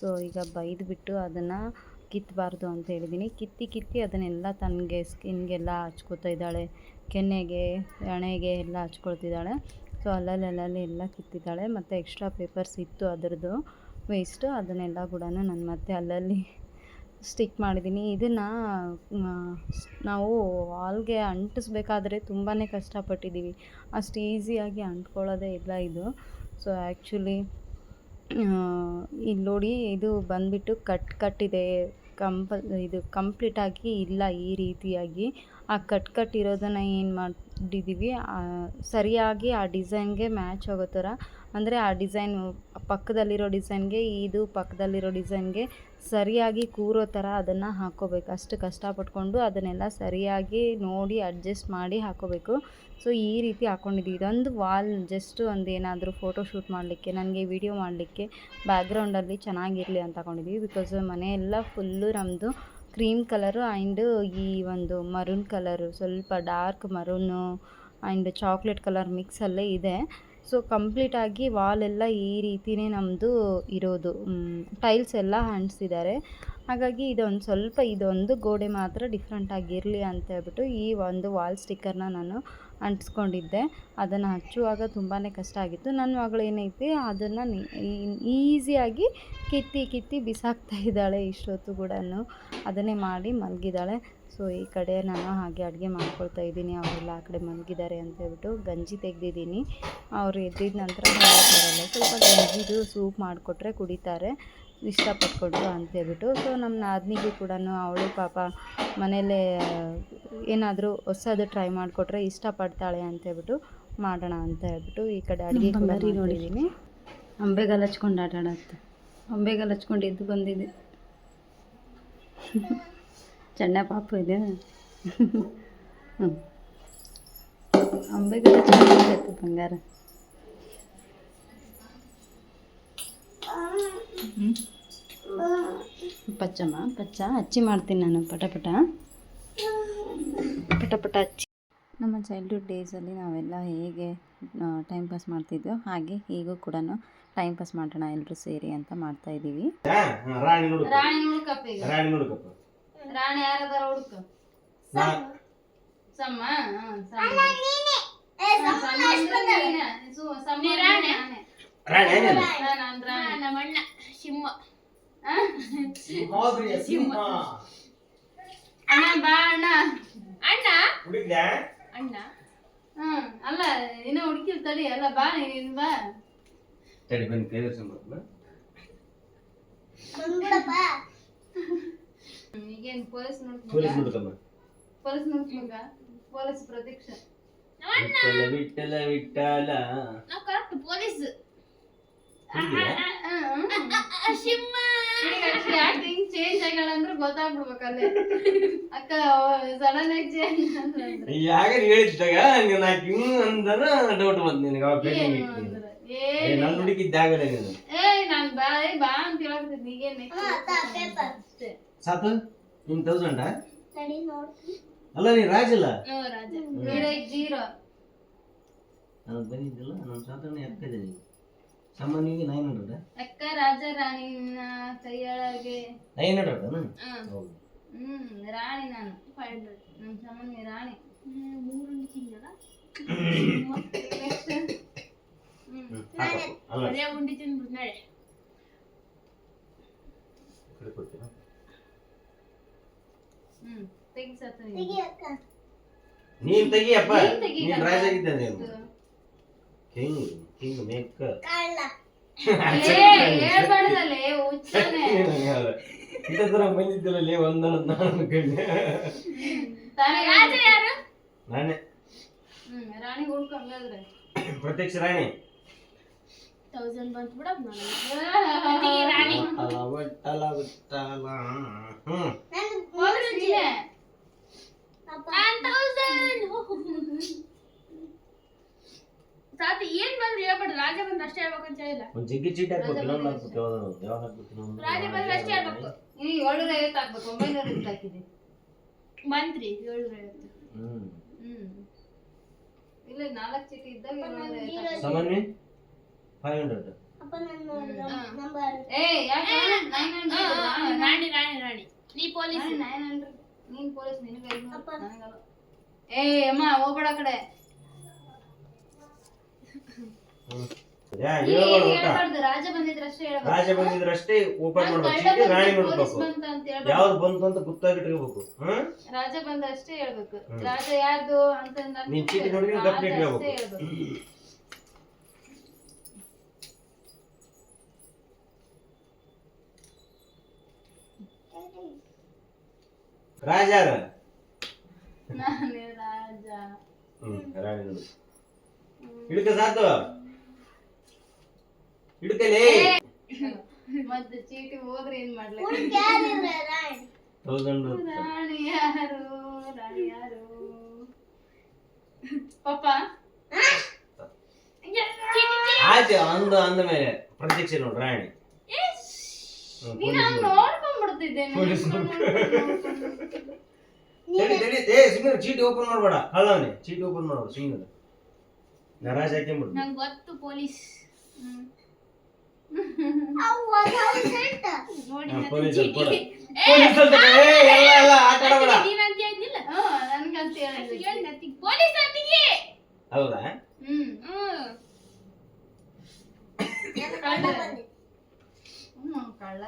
ಸೊ ಈಗ ಬೈದು ಬಿಟ್ಟು ಅದನ್ನು ಕಿತ್ತಬಾರ್ದು ಅಂತ ಹೇಳಿದ್ದೀನಿ ಕಿತ್ತಿ ಕಿತ್ತಿ ಅದನ್ನೆಲ್ಲ ತನಗೆ ಸ್ಕಿನ್ಗೆಲ್ಲ ಹಚ್ಕೋತಾ ಇದ್ದಾಳೆ. ಕೆನ್ನೆಗೆ, ಹಣೆಗೆ ಎಲ್ಲ ಹಚ್ಕೊಳ್ತಿದ್ದಾಳೆ. ಸೊ ಅಲ್ಲಲ್ಲಿ ಎಲ್ಲ ಕಿತ್ತಿದ್ದಾಳೆ. ಮತ್ತು ಎಕ್ಸ್ಟ್ರಾ ಪೇಪರ್ಸ್ ಇತ್ತು ಅದರದ್ದು. ವೇಸ್ಟು ಅದನ್ನೆಲ್ಲ ಕೂಡ ನಾನು ಮತ್ತೆ ಅಲ್ಲಲ್ಲಿ ಸ್ಟಿಕ್ ಮಾಡಿದ್ದೀನಿ. ಇದನ್ನು ನಾವು ಹಾಲ್ಗೆ ಅಂಟಿಸ್ಬೇಕಾದ್ರೆ ತುಂಬಾ ಕಷ್ಟಪಟ್ಟಿದ್ದೀವಿ. ಅಷ್ಟು ಈಸಿಯಾಗಿ ಅಂಟ್ಕೊಳ್ಳೋದೇ ಇಲ್ಲ ಇದು. ಸೊ ಆ್ಯಕ್ಚುಲಿ ಇಲ್ಲಿ ನೋಡಿ ಇದು ಬಂದುಬಿಟ್ಟು ಕಟ್ ಕಟ್ಟಿದೆ ಕಂಪ, ಇದು ಕಂಪ್ಲೀಟಾಗಿ ಇಲ್ಲ ಈ ರೀತಿಯಾಗಿ. ಆ ಕಟ್ ಕಟ್ ಇರೋದನ್ನು ಏನು ಮಾಡಿದ್ದೀವಿ ಸರಿಯಾಗಿ ಆ ಡಿಸೈನ್ಗೆ ಮ್ಯಾಚ್ ಆಗೋ ಥರ. ಅಂದರೆ ಆ ಡಿಸೈನ್ ಪಕ್ಕದಲ್ಲಿರೋ ಡಿಸೈನ್ಗೆ, ಇದು ಪಕ್ಕದಲ್ಲಿರೋ ಡಿಸೈನ್ಗೆ ಸರಿಯಾಗಿ ಕೂರೋ ಥರ ಅದನ್ನು ಹಾಕ್ಕೋಬೇಕು ಅಷ್ಟು ಕಷ್ಟಪಟ್ಕೊಂಡು ಅದನ್ನೆಲ್ಲ ಸರಿಯಾಗಿ ನೋಡಿ ಅಡ್ಜಸ್ಟ್ ಮಾಡಿ ಹಾಕ್ಕೋಬೇಕು ಸೊ, ಈ ರೀತಿ ಹಾಕ್ಕೊಂಡಿದ್ದೀವಿ ಇದೊಂದು ವಾಲ್, ಜಸ್ಟ್ ಒಂದು ಏನಾದರೂ ಫೋಟೋ ಶೂಟ್ ಮಾಡಲಿಕ್ಕೆ, ನನಗೆ ವಿಡಿಯೋ ಮಾಡಲಿಕ್ಕೆ ಬ್ಯಾಕ್ಗ್ರೌಂಡಲ್ಲಿ ಚೆನ್ನಾಗಿರಲಿ ಅಂತ ಹಾಕೊಂಡಿದ್ದೀವಿ. ಬಿಕಾಸ್ ಮನೆಯೆಲ್ಲ ಫುಲ್ಲು ನಮ್ಮದು ಕ್ರೀಮ್ ಕಲರು ಆ್ಯಂಡ್ ಈ ಒಂದು ಮರೂನ್ ಕಲರು, ಸ್ವಲ್ಪ dark maroon and chocolate colour ಮಿಕ್ಸಲ್ಲೇ ಇದೆ. ಸೊ ಕಂಪ್ಲೀಟಾಗಿ ವಾಲೆಲ್ಲ ಈ ರೀತಿಯೇ ನಮ್ಮದು ಇರೋದು. ಟೈಲ್ಸ್ ಎಲ್ಲ ಅಂಟಿಸಿದ್ದಾರೆ. ಹಾಗಾಗಿ ಇದೊಂದು ಸ್ವಲ್ಪ ಇದೊಂದು ಗೋಡೆ ಮಾತ್ರ ಡಿಫ್ರೆಂಟ್ ಆಗಿರಲಿ ಅಂತ ಹೇಳ್ಬಿಟ್ಟು ಈ ಒಂದು ವಾಲ್ ಸ್ಟಿಕ್ಕರ್ನ ನಾನು ಅಂಟಿಸ್ಕೊಂಡಿದ್ದೆ. ಅದನ್ನು ಹಚ್ಚುವಾಗ ತುಂಬಾ ಕಷ್ಟ ಆಗಿತ್ತು. ನನ್ನ ಮಗಳು ಏನೈತಿ, ಅದನ್ನು ಈಸಿಯಾಗಿ ಕಿತ್ತಿ ಕಿತ್ತಿ ಬಿಸಾಕ್ತಾ ಇದ್ದಾಳೆ ಇಷ್ಟೊತ್ತು ಕೂಡ ಅದನ್ನೇ ಮಾಡಿ ಮಲಗಿದ್ದಾಳೆ. ಸೊ ಈ ಕಡೆ ನಾನು ಹಾಗೆ ಅಡುಗೆ ಮಾಡ್ಕೊಳ್ತಾ ಇದ್ದೀನಿ. ಅವರೆಲ್ಲ ಆ ಕಡೆ ಮಲಗಿದ್ದಾರೆ ಅಂತ ಹೇಳ್ಬಿಟ್ಟು ಗಂಜಿ ತೆಗೆದಿದ್ದೀನಿ. ಅವರು ಎದ್ದಿದ ನಂತರ ಬರಲ್ಲ ಸ್ವಲ್ಪ ಗಂಜಿದು ಸೂಪ್ ಮಾಡಿಕೊಟ್ರೆ ಕುಡಿತಾರೆ. ಇಷ್ಟಪಟ್ಕೊಂಡು ಅಂತ ಹೇಳ್ಬಿಟ್ಟು. ಸೊ ನಮ್ಮ ನಾದಿನಿಗೂ ಕೂಡ ಅವಳು ಪಾಪ ಮನೆಯಲ್ಲೇ ಏನಾದರೂ ಹೊಸದು ಟ್ರೈ ಮಾಡಿಕೊಟ್ರೆ ಇಷ್ಟಪಡ್ತಾಳೆ ಅಂತ ಹೇಳ್ಬಿಟ್ಟು ಮಾಡೋಣ ಅಂತ ಹೇಳ್ಬಿಟ್ಟು ಈ ಕಡೆ ಅಡುಗೆ ಬರೀ ನೋಡಿದ್ದೀನಿ ಅಂಬೆಗಾಲು ಹಚ್ಕೊಂಡು ಆಟ ಆಡತ್ತೆ ಅಂಬೆಗಾಲ್ ಹಚ್ಕೊಂಡು ಎದ್ದು ಬಂದಿದೆ. ಚೆನ್ನ ಪಾಪು ಇದೆ ಹ್ಞೂ ಹಚ್ಕೊಂಡು ಬಂಗಾರ. ಪಚ್ಚಮ್ಮ ಪಚ್ಚ ಹಚ್ಚಿ ಮಾಡ್ತೀನಿ ನಾನು ಪಟ ಪಟ. ಪಟ ಪಟ ಹಚ್ಚಿ ನಮ್ಮ ಚೈಲ್ಡ್ಹುಡ್ ಡೇಸಲ್ಲಿ ನಾವೆಲ್ಲ ಹೇಗೆ ಟೈಮ್ ಪಾಸ್ ಮಾಡ್ತಿದ್ವಿ ಹಾಗೆ ಈಗೂ ಕೂಡ ಟೈಮ್ ಪಾಸ್ ಮಾಡೋಣ ಎಲ್ಲರೂ ಸೇರಿ ಅಂತ ಮಾಡ್ತಾ ಇದ್ದೀವಿ ರಾಣಿ ನೋಡ್ಕೊ ರಾಣಿ ಹುಡುಕಪ್ಪ ಈಗ ರಾಣಿ ನೋಡ್ಕಪ್ಪ ರಾಣಿ ಯಾರದಾರ ಹುಡುಕ ನಾ ಸಮ್ಮ ಹಾ, ಸಮ್ಮ. ಹಾ, ಸಮ್ಮ ಅಂದ್ರೆ ನೀನೆ. ಸು- ಸಮ್ಮ ಅಂದ್ರೆ ನಾನೇ. ರಾಣಿ ಏನಿಲ್ಲ ಹಾ, ನಾನ್ ರಾಣಿ. ನಮ್ಮಣ್ಣ ಸಿಂಹ. ಹಾ? ಹೋಗ್ರಿ ಸಿಂಹ. ಅಣ್ಣ ಬಾ ಅಣ್ಣ. ಅಣ್ಣ? ಹುಡುಕ್ದ್ಯಾ ಅಣ್ಣ. ಹ್ಮ್ ಅಲ್ಲ ಇನ್ನ ಹುಡುಕಿಲ್ ತಡಿ. ಅಲ್ಲ ಬಾ ನೀನ್ ಬಾ. ತಡಿ ಬನ್ನಿ ಕೈ ಸಂಬಳ ಹ್ಮ್, ಈಗೇನ್ ಪೊಲೀಸ್ ಪೊಲೀಸ್ ನೋಡ್ಕೊಂಡ ನೋಡ್ಕಮ್ಮ ಪೊಲೀಸ್ ನೋಡ್ಕೊಂಡ ಪೊಲೀಸ್ ಪ್ರತೀಕ್ಷೆ ವಿಠಲ ವಿಠಲ ವಿಠಲ ನಾವು ಕರೆಕ್ಟ್ ಪೊಲೀಸ್ ಆಕ್ಟಿಂಗ್ ಚೇಂಜ್ ಆಗ್ಯಾಳ ಅಂದ್ರೆ ಗೊತ್ತಾಗ್ಬಿಡ್ಬೇಕಲ್ಲೇ ಅಕ್ಕ ಸಡನ್ ಆಗಿ ಚೇಂಜ್ ಅಂದ್ರೆ ಯಾಗ ಹೇಳಿದ್ದಾಗ ನೀನು ಹಿಂಗ್ ಅಂದನ ಡೌಟ್ ಬಂತು ನಿನಗೆ ಅವಾಗ ಏ ನಾನು ನನ್ನ ಹುಡುಗಿದ್ದಾಗಲೇ ನೀನು ಏಯ್ ನಾನ್ ಬಾ ಏ ಬಾ ಅಂತ ಹೇಳಕ್ತಿದ್ದೆ ಈಗೇನ್ ಅಷ್ಟೇ ಸಾತು ನಿಮ್ ತೌಸಂಡ ಅಲ್ಲ ನೀ ರಾಜ ಜೀರೋ. ನಾನು ಬಂದಿದ್ದಿಲ್ಲ ನನ್ನ ಸಾತಣ್ಣ ಎತ್ತಿದ್ದೀನಿ ಸಾಮಾನ್ಯವಾಗಿ ನೈನ್ ಹಂಡ್ರೆಡ್ ಅಕ್ಕ ರಾಜ ರಾಣಿ ಕೈಯೊಳಗೆ. ನೈನ್ ಹಂಡ್ರೆಡ್ ಹ್ಮ್. ಹೌದು. ಹ್ಮ್ ರಾಣಿ ನಾನು. ಫೈವ್ ಹಂಡ್ರೆಡ್ ನಮ್ ಸಾಮಾನ್ಯ ರಾಣಿ. ಮೂರು ತಿಂಗಳ. ಅಲ್ಲ. ಬರೇ ಉಂಡಿ ತಿಂದ್ಬಿಟ್ಟು ನಾಳೆ. ಕಡೆ ಕೊಡ್ತೀರಾ? ಹ್ಮ್ ನೀನ್. ತೆಗಿಯಪ್ಪ. ನೀನ್ ತೆಗಿ. ನೀನ್ ರಾಜ ಆಗಿದ್ದೆ ನೀನು. ಕಿಂಗ್ ಕಿಂಗ್ ಹೇಳ್ಬಾರ್ದಲ್ಲೇ ಹುಚ್ಚನೆ. ಬಂದಿದ್ದಿಲ್ಲ ಒಂದನ ನಾನು ಕಣ್ಣೆ ತಾನೇ ರಾಜ ಯಾರು? ನಾನೇ. ಹ್ಮ್ ರಾಣಿ ಪ್ರತ್ಯಕ್ಷ ರಾಣಿ. ತೌಸಂಡ್ ಬಂತು ಬಿಡಪ್ಪ ನಾನು ರಾಣಿ. ಹ್ಮ್. ತಾತ ಏನ್ ಬಂದ್ರೆ ಹೇಳ್ಬೇಡ. ರಾಜ ಬಂದ್ರೆ ಅಷ್ಟೇ ಹೇಳ್ಬೇಕಂತ ಹೇಳಿಲ್ಲ. ಒಂದ್ ಜಗ್ಗಿ ಚೀಟ್ ಹಾಕ್ಬೇಕು ಇನ್ನೊಂದು ಹಾಕ್ಬೇಕು ಯಾವ್ದಾದ್ರು ಯಾವ್ದು ಹಾಕ್ಬೇಕು ರಾಜ ಬಂದ್ರೆ ಅಷ್ಟೇ ಹೇಳ್ಬೇಕು. ನೀನು ಏಳ್ನೂರ ಐವತ್ತು ಹಾಕ್ಬೇಕು. ಒಂಬೈನೂರ ಐವತ್ತು ಹಾಕಿದೆ. ಬಂತ್ರಿ ಏಳ್ನೂರ ಐವತ್ತು. ಹ್ಮ್. ಹ್ಮ್. ಇಲ್ಲ ನಾಲ್ಕು ಚೀಟಿ ಇದ್ದಾಗ ಸಾಮಾನ್ಯ ಫೈವ್ ಹಂಡ್ರೆಡ್ ಏ ಯಾಕೆ ನೈನ್ ಹಂಡ್ರೆಡ್ ರಾಣಿ ರಾಣಿ ರಾಣಿ ನೀ ಪೊಲೀಸ್ ನೈನ್ ಹಂಡ್ರೆಡ್ ನೀನ್ ಪೊಲೀಸ್ ನಿನಗೆ ಐನೂರು ನನಗಲ್ಲ ಏ ಅಮ್ಮ ಹೋಗ್ಬೇಡ ಕಡೆ ರಾಜ ಬಂದಿದ್ರಷ್ಟೇ ಹೇಳ್ಬೇಕು ರಾಜ ಬಂದಿದ್ರೆ ಓಪನ್ ನಾನ್ ಮಾಡ್ಬೇಕು ರಾಣಿ ನೋಡ್ಬೇಕು ಯಾವ್ದು ಬಂತು ಅಂತ ಗೊತ್ತಾಗಿಟ್ಕೋಬೇಕು ರಾಜ ಬಂದ ಅಷ್ಟೇ ಹೇಳ್ಬೇಕು ರಾಜ ಯಾರ್ದು ಅಂತ ನೀನ್ ಚೀಟಿ ಕಂಪ್ಲೀಟ್ ಇಟ್ಕೋಬೇಕು ಅಷ್ಟೇ ಹೇಳ್ಬೇಕು ರಾಜ ಯಾರ? ನಾನೇ ರಾಜ. ಹ್ಮ್ ರಾಣಿ ನೋಡು. ಹಿಡ್ಕ ಸಾತು ಹಿಡ್ಕಲೇ ಮತ್ತೆ ಚೀಟಿ ಹೋದ್ರೆ ಏನ್ ಮಾಡ್ಲಿ? ತೌಸಂಡ್ ರಾಣಿ. ಯಾರು? ರಾಣಿ ಯಾರು? ಪಾಪ ಆಯ್ತು ಅಂದ ಅಂದ ಮೇಲೆ ಪ್ರತ್ಯಕ್ಷ ನೋಡು ರಾಣಿ. ಹ್ಮ್, ನೀನ್ ಪೊಲೀಸ್ ಹಂಗ್ ನೋಡು. ನೋಡ್ಕೊಂಡ್ಬಿಡ್ತಿದ್ದೆ ಏ ಸುಮ್ಮನೆ ಚೀಟಿ ಓಪನ್ ಮಾಡಬೇಡ. ಕಳ್ಳವನೇ ಚೀಟಿ ಓಪನ್ ಮಾಡ್ಬೇಡ ಸುಮ್ಮನೆ ನರಾಜ್ ಹಾಕ್ಯಂಬಿಡು. ನಂಗೆ ಗೊತ್ತು ಪೊಲೀಸ್. ಹೌದಾ? ಹ್ಮ್ ಹ್ಮ್. ಹ್ಮ್ ಕಳ್ಳ.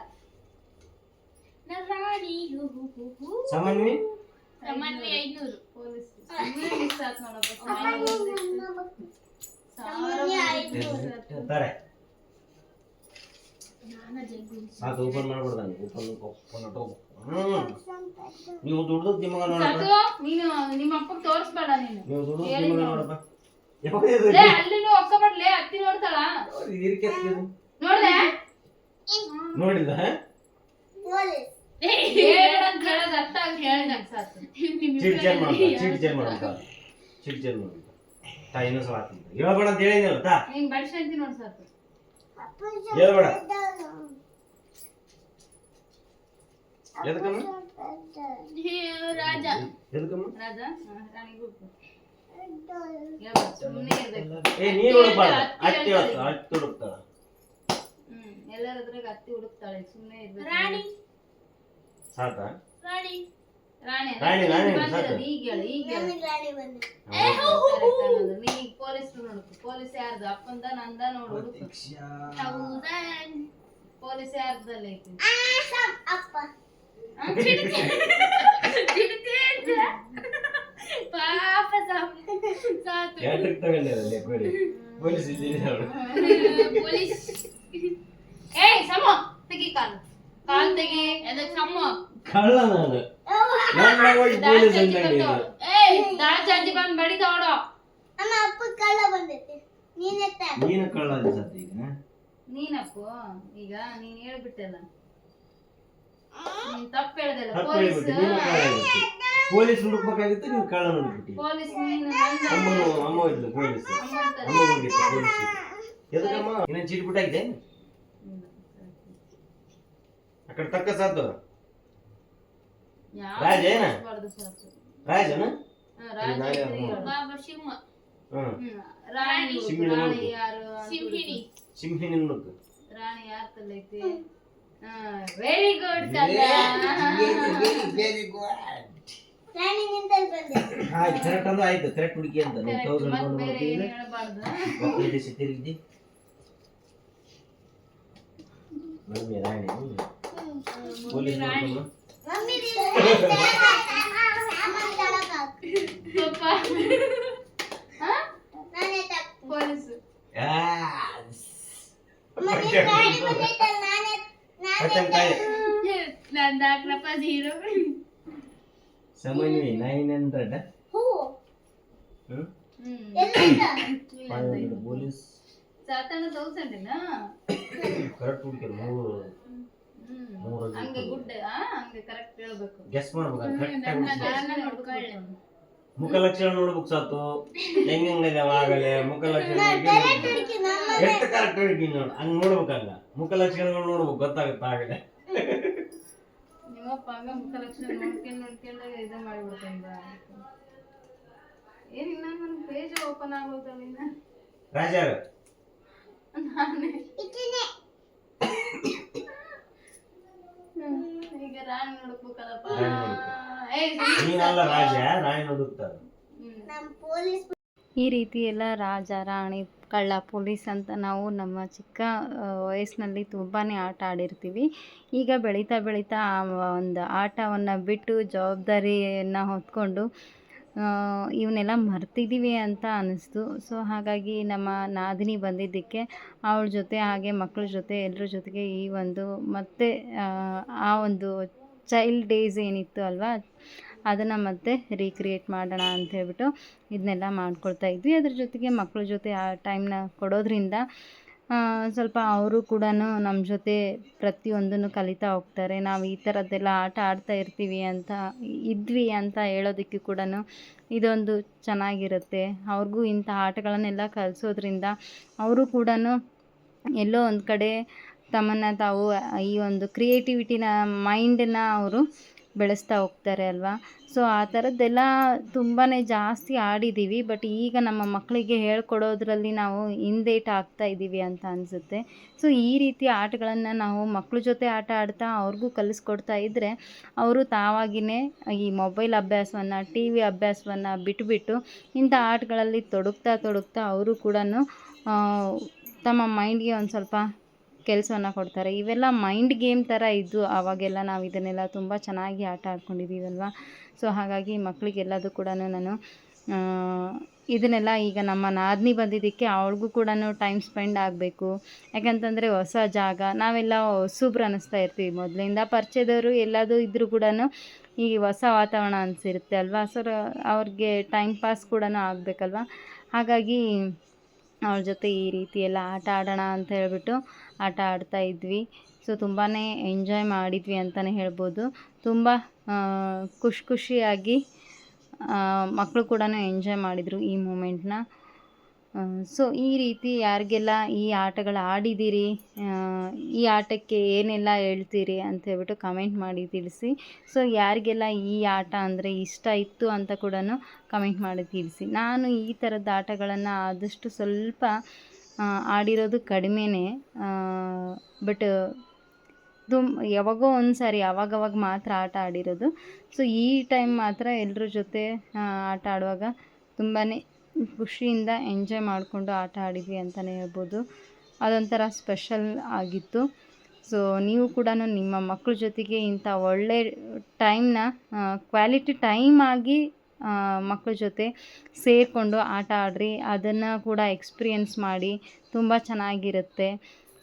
ಜಗ್ಗು ಸಾಕು ಓಪನ್ ಮಾಡ್ಬಿಡ್ದಾನೆ ಓಪನ್ ಓಪನ್ ನೀವು ದುಡ್ದು ನಿಮಗ ನೋಡಪ್ಪ. ನೀನು ನಿಮ್ಮ ಅಪ್ಪಗೆ ತೋರಿಸ್ಬೇಡ ನೀನು. ನೀವು ದುಡ್ದು ಹೇಳಿ ನಿಮಗ ನೋಡಪ್ಪ. ಯಾವಾಗ ಇದು? ಲೇ ಅಲ್ಲಿನೂ ಒಕ್ಕಬಡ್ಲೆ ಅತ್ತಿ ನೋಡ್ತಾಳ. ನೋಡ್ದೆ? ನೋಡಿದ ಅಂತ ಹೇಳೋದು ಅರ್ಥ ಆಗಿ ಹೇಳ್ದೆ ಸಾಕು. ಚೀಟ್ ಚೇಂಜ್ ಮಾಡ್ತಾ ಚೀಟ್ ಚೇಂಜ್ ಮಾಡ್ತಾ ಚೀಟ್ ಚೇಂಜ್ ಮಾಡ್ತಾ ತಾ ಇನ್ನೊಂದು ಸಲ ಹಾಕ್ತೀನಿ. ಹೇಳ್ಬೇಡ ಅಂತ ಹೇಳಿದ್ನಲ್ಲ ತಾ ನೀನ್ ಬಡ್ಸಂತಿ ನೋಡ್ ಸಾಕು. ಹೇಳ್ಬೇಡ. ಎದಕ್ಕಮ್ಮ? ಹೇ, ರಾಜ. ಎದಕ್ಕಮ್ಮ? ರಾಜ? ಹಾ, ರಾಣಿಗೂ ಹೇಳ್ಬೇಡ, ಸುಮ್ನೆ ಇರ್ಬೇಕು. ಏ ನೀ ಹುಡುಕ್ಬಾರ್ದು ಅತ್ತಿ ಅತ್ತಿ ಹೇಳ್ತಾಳೆ. ಹೊತ್ತು ಅತ್ತಿ ಹುಡುಕ್ತಾಳ ಹ್ಮ್ ಎಲ್ಲರದ್ರಾಗ ಅತ್ತಿ ಹುಡುಕ್ತಾಳೆ ಸುಮ್ನೆ ಇರ್ಬೇಕು. ರಾಣಿ. ಸಾಕಾ? ರಾಣಿ. ರಾಣಿ ರಾಣಿ, ರಾಣಿ, ಸಾಕು. ಈಗ ಹೇಳು ಈಗ ಹೇಳು. ಏ, ಹೂ, ಹೂ, ಹೂ, ಹೂ. ನೀ ಈಗ ಪೊಲೀಸ್ ನೋಡು ಪೊಲೀಸ್ ಯಾರ್ದು? ಅಪ್ಪಂದ ನಂದ ನೋಡು. ಪೊಲೀಸ್ ಯಾರ್ದಲ್ಲಿ ಐತಿ ಅಂತ. ಪಾಪ ಸಾಮ್- ಸಾತು. ತಗೊಂಡಿರಲ್ಲ ಪೊಲೀಸ್. ಪೊಲೀಸ್ ಏಯ್ ಸಮ ತೆಗಿ ಕಾಲು. ಕಾಲ್ ತೆಗಿ ಎಲ್ಲ ಸಮ್ಮ ನನ್ನ ಹೋಗಿ ಪೊಲೀಸ್ ಅಂದಂಗೆ ಇದು. ಏಯ್ ಅಪ್ಪ ಕಳ್ಳ ಬಂದ್ ನೀನು ಕಳ್ಳ ಈಗ. ನೀನಪ್ಪು ಈಗ ನೀನ್ ಹೇಳ್ಬಿಟ್ಟಲ್ಲ ನೀನ್ ತಪ್ಪು ಹೇಳ್ದಲ್ಲ ತಪ್ಪು ಪೊಲೀಸ್. ಹೇಳ್ಬಿಟ್ಟು ನೀನು ಕಳ್ಳ ಪೊಲೀಸ್ ಹುಡುಕ್ಬೇಕಾಗಿತ್ತು ನೀನು ಕಳ್ಳ ನೋಡ್ಬಿಟ್ಟು ಪೊಲೀಸ್ ನೀನು ಅಮ್ಮನು ಅಮ್ಮ ಇದ್ಲು ಪೊಲೀಸ್. ಅಮ್ಮ ಹೋಗಿತ್ತು ಪೊಲೀಸ್ ಎದಕ್ಕಮ್ಮ? ಇನ್ನೇನು ಚೀಟ್ ಬಿಟ್ಟಾಗಿದೆ. ಆ ಕಡೆ ತಕ್ಕ ಸಾತು ರಾಜ ಏನ? ರಾಜನ. ರಾಣಿ. ಸಿಂಹಿಣಿ ರಾಣಿ. ಯಾರು ಯಾರ ತಲ್ಲೈತಿ ವೆರಿ ಗುಡ್ ಆಯ್ತು ಕರೆಕ್ಟ್ ಅಂದ್ರೆ ಆಯ್ತು ಕರೆಕ್ಟ್ ಹುಡುಕಿ ಅಂತ. ನೀವು ತೌಸಂಡ್ ಬೇರೆ ಮಾಡ್ತಿದ್ರೆ ಮಮ್ಮಿ ರಾಣಿ. ಪೊಲೀಸ್ ರಾಣಿ. ನೋಡ್ಕೊಂಡು ಪಪ್ಪ ಹಾ? ಪೊಲೀಸ್ ಪಚ್ಚಂಕಾಯಿ ನಾನು ದಾಖಲಪ್ಪ ಜೀರೋ ಸಮನ್ವಿ ನೈನ್ ಹಂಡ್ರೆಡ್ ಹ್ಮ್ ಫೈವ್ ಹಂಡ್ರೆಡ್ ಹಂಗೆ ಗುಡ್ ಆ ಹಂಗೆ ಕರೆಕ್ಟ್ ಹೇಳ್ಬೇಕು. ಗೆಸ್ ಮಾಡ್ಬೇಕು ಕರೆಕ್ಟ್ ನಾನು ನೋಡ್ಕೊಳ್ಳಿ. ಮುಖ ಲಕ್ಷಣ ನೋಡ್ಬೇಕು ಸಾತು ಹೆಂಗಂಗಿದಾವ ಆಗಲೇ ಮುಖಲಕ್ಷಣ ಎಷ್ಟು ಕರೆಕ್ಟ್ ಹೇಳಿ ನೋಡು ಹಂಗ್ ನೋಡ್ಬೇಕಲ್ಲ. ಮುಖ ಲಕ್ಷಣಗಳು ನೋಡ್ಬೇಕು ಗೊತ್ತಾಗುತ್ತೆ ಆಗಲೇ ನಿಮ್ಮಪ್ಪ ಹಂಗ ಮುಖ ಲಕ್ಷಣ ನೋಡ್ಕೊಂಡು ನೋಡ್ಕೊಂಡು ಇದು ಮಾಡಿಬಿಡ್ತಂದ ಏನಿಲ್ಲ ನನ್ನ ಪೇಜ್ ಓಪನ್ ನಿನ್ನ? ರಾಜಾರ. ನಾನೇ. ಈಗ ರಾಣಿ ನೀನಲ್ಲ ರಾಜ ರಾಣಿ ಈ ರೀತಿ ಎಲ್ಲ ರಾಜ ರಾಣಿ ಕಳ್ಳ ಪೊಲೀಸ್ ಅಂತ ನಾವು ನಮ್ಮ ಚಿಕ್ಕ ವಯಸ್ಸಿನಲ್ಲಿ ತುಂಬಾ ಆಟ ಆಡಿರ್ತೀವಿ. ಈಗ ಬೆಳೀತಾ ಬೆಳೀತಾ ಆ ಒಂದು ಆಟವನ್ನು ಬಿಟ್ಟು ಜವಾಬ್ದಾರಿಯನ್ನು ಹೊತ್ಕೊಂಡು ಇವನ್ನೆಲ್ಲ ಮರ್ತಿದ್ದೀವಿ ಅಂತ ಅನ್ನಿಸ್ತು. ಸೊ ಹಾಗಾಗಿ ನಮ್ಮ ನಾದಿನಿ ಬಂದಿದ್ದಕ್ಕೆ ಅವಳ ಜೊತೆ ಹಾಗೆ ಮಕ್ಕಳ ಜೊತೆ ಎಲ್ಲರ ಜೊತೆಗೆ ಈ ಒಂದು ಮತ್ತೆ ಆ, ಒಂದು ಚೈಲ್ಡ್ ಡೇಸ್ ಏನಿತ್ತು ಅಲ್ವಾ? ಅದನ್ನು ಮತ್ತೆ ರೀಕ್ರಿಯೇಟ್ ಮಾಡೋಣ ಅಂತ ಹೇಳ್ಬಿಟ್ಟು ಇದನ್ನೆಲ್ಲ ಮಾಡ್ಕೊಳ್ತಾ ಇದ್ವಿ. ಅದ್ರ ಜೊತೆಗೆ ಮಕ್ಕಳ ಜೊತೆ ಆ ಟೈಮ್ನ ಕೊಡೋದ್ರಿಂದ ಸ್ವಲ್ಪ ಅವರು ಕೂಡ ನಮ್ಮ ಜೊತೆ ಪ್ರತಿಯೊಂದನ್ನು ಕಲಿತಾ ಹೋಗ್ತಾರೆ. ನಾವು ಈ ಥರದ್ದೆಲ್ಲ ಆಟ ಆಡ್ತಾ ಇರ್ತೀವಿ ಅಂತ ಇದ್ವಿ ಅಂತ ಹೇಳೋದಕ್ಕೆ ಕೂಡ ಇದೊಂದು ಚೆನ್ನಾಗಿರುತ್ತೆ. ಅವ್ರಿಗೂ ಇಂಥ ಆಟಗಳನ್ನೆಲ್ಲ ಕಲಿಸೋದ್ರಿಂದ ಅವರು ಕೂಡ ಎಲ್ಲೋ ಒಂದು ಕಡೆ ತಮ್ಮನ್ನು ತಾವು ಈ ಒಂದು ಕ್ರಿಯೇಟಿವಿಟಿನ ಮೈಂಡನ್ನು ಅವರು ಬೆಳೆಸ್ತಾ ಹೋಗ್ತಾರೆ ಅಲ್ವಾ? ಸೊ ಆ ಥರದ್ದೆಲ್ಲ ತುಂಬಾ ಜಾಸ್ತಿ ಆಡಿದ್ದೀವಿ ಬಟ್ ಈಗ ನಮ್ಮ ಮಕ್ಕಳಿಗೆ ಹೇಳ್ಕೊಡೋದ್ರಲ್ಲಿ ನಾವು ಹಿಂದೇಟ್ ಆಗ್ತಾ ಇದ್ದೀವಿ ಅಂತ ಅನಿಸುತ್ತೆ. ಸೊ ಈ ರೀತಿ ಆಟಗಳನ್ನು ನಾವು ಮಕ್ಕಳ ಜೊತೆ ಆಟ ಆಡ್ತಾ ಅವ್ರಿಗೂ ಕಲಿಸ್ಕೊಡ್ತಾ ಇದ್ದರೆ ಅವರು ತಾವಾಗಿಯೇ ಈ ಮೊಬೈಲ್ ಅಭ್ಯಾಸವನ್ನು ಟಿ ವಿ ಅಭ್ಯಾಸವನ್ನು ಬಿಟ್ಬಿಟ್ಟು ಇಂಥ ಆಟಗಳಲ್ಲಿ ತೊಡಗ್ತಾ ತೊಡಗ್ತಾ ಅವರು ಕೂಡ ತಮ್ಮ ಮೈಂಡ್ಗೆ ಒಂದು ಸ್ವಲ್ಪ ಕೆಲಸವನ್ನು ಕೊಡ್ತಾರೆ. ಇವೆಲ್ಲ ಮೈಂಡ್ ಗೇಮ್ ಥರ ಇದ್ದು ಆವಾಗೆಲ್ಲ ನಾವು ಇದನ್ನೆಲ್ಲ ತುಂಬ ಚೆನ್ನಾಗಿ ಆಟ ಆಡ್ಕೊಂಡಿದ್ದೀವಲ್ವ ಸೊ ಹಾಗಾಗಿ ಮಕ್ಕಳಿಗೆಲ್ಲದು ಕೂಡ ನಾನು ಇದನ್ನೆಲ್ಲ ಈಗ ನಮ್ಮ ನಾದಿನಿ ಬಂದಿದ್ದಕ್ಕೆ ಅವಳಿಗೂ ಕೂಡ ಟೈಮ್ ಸ್ಪೆಂಡ್ ಆಗಬೇಕು. ಯಾಕಂತಂದರೆ ಹೊಸ ಜಾಗ, ನಾವೆಲ್ಲ ಹೊಸಬ್ರು ಅನ್ನಿಸ್ತಾ ಇರ್ತೀವಿ. ಮೊದಲಿಂದ ಪರಿಚಯದವರು ಎಲ್ಲದೂ ಇದ್ದರೂ ಕೂಡ ಈ ಹೊಸ ವಾತಾವರಣ ಅನಿಸಿರುತ್ತೆ ಅಲ್ವಾ? ಸರ್ ಅವ್ರಿಗೆ ಟೈಮ್ ಪಾಸ್ ಕೂಡ ಆಗಬೇಕಲ್ವ? ಹಾಗಾಗಿ ಅವ್ರ ಜೊತೆ ಈ ರೀತಿ ಎಲ್ಲ ಆಟ ಆಡೋಣ ಅಂತ ಹೇಳಿಬಿಟ್ಟು ಆಟ ಆಡ್ತಾ ಇದ್ವಿ. ಸೊ ತುಂಬಾ ಎಂಜಾಯ್ ಮಾಡಿದ್ವಿ ಅಂತಲೇ ಹೇಳ್ಬೋದು. ತುಂಬ ಖುಷಿ ಖುಷಿಯಾಗಿ ಮಕ್ಕಳು ಕೂಡ ಎಂಜಾಯ್ ಮಾಡಿದರು ಈ ಮೂಮೆಂಟ್ನ ಸೊ ಈ ರೀತಿ ಯಾರಿಗೆಲ್ಲ ಈ ಆಟಗಳು ಆಡಿದ್ದೀರಿ ಈ ಆಟಕ್ಕೆ ಏನೆಲ್ಲ ಹೇಳ್ತೀರಿ ಅಂತ ಹೇಳ್ಬಿಟ್ಟು ಕಮೆಂಟ್ ಮಾಡಿ ತಿಳಿಸಿ. ಸೊ ಯಾರಿಗೆಲ್ಲ ಈ ಆಟ ಅಂದರೆ ಇಷ್ಟ ಇತ್ತು ಅಂತ ಕೂಡ ಕಮೆಂಟ್ ಮಾಡಿ ತಿಳಿಸಿ. ನಾನು ಈ ಥರದ ಆಟಗಳನ್ನು ಆದಷ್ಟು ಸ್ವಲ್ಪ ಆಡಿರೋದು ಕಡಿಮೆನೇ ಬಟ್ ತುಂಬ ಯಾವಾಗೋ ಒಂದು ಸಾರಿ ಅವಾಗವಾಗ ಮಾತ್ರ ಆಟ ಆಡಿರೋದು. ಸೊ ಈ ಟೈಮ್ ಮಾತ್ರ ಎಲ್ಲರ ಜೊತೆ ಆಟ ಆಡುವಾಗ ತುಂಬಾ ಖುಷಿಯಿಂದ ಎಂಜಾಯ್ ಮಾಡಿಕೊಂಡು ಆಟ ಆಡಿದ್ವಿ ಅಂತಲೇ ಹೇಳ್ಬೋದು. ಅದೊಂಥರ ಸ್ಪೆಷಲ್ ಆಗಿತ್ತು. ಸೊ ನೀವು ಕೂಡ ನಿಮ್ಮ ಮಕ್ಕಳ ಜೊತೆಗೆ ಇಂಥ ಒಳ್ಳೆ ಟೈಮ್ನ ಕ್ವಾಲಿಟಿ ಟೈಮ್ ಆಗಿ ಮಕ್ಕಳ ಜೊತೆ ಸೇರಿಕೊಂಡು ಆಟ ಆಡ್ರಿ. ಅದನ್ನು ಕೂಡ ಎಕ್ಸ್ಪೀರಿಯೆನ್ಸ್ ಮಾಡಿ ತುಂಬ ಚೆನ್ನಾಗಿರುತ್ತೆ.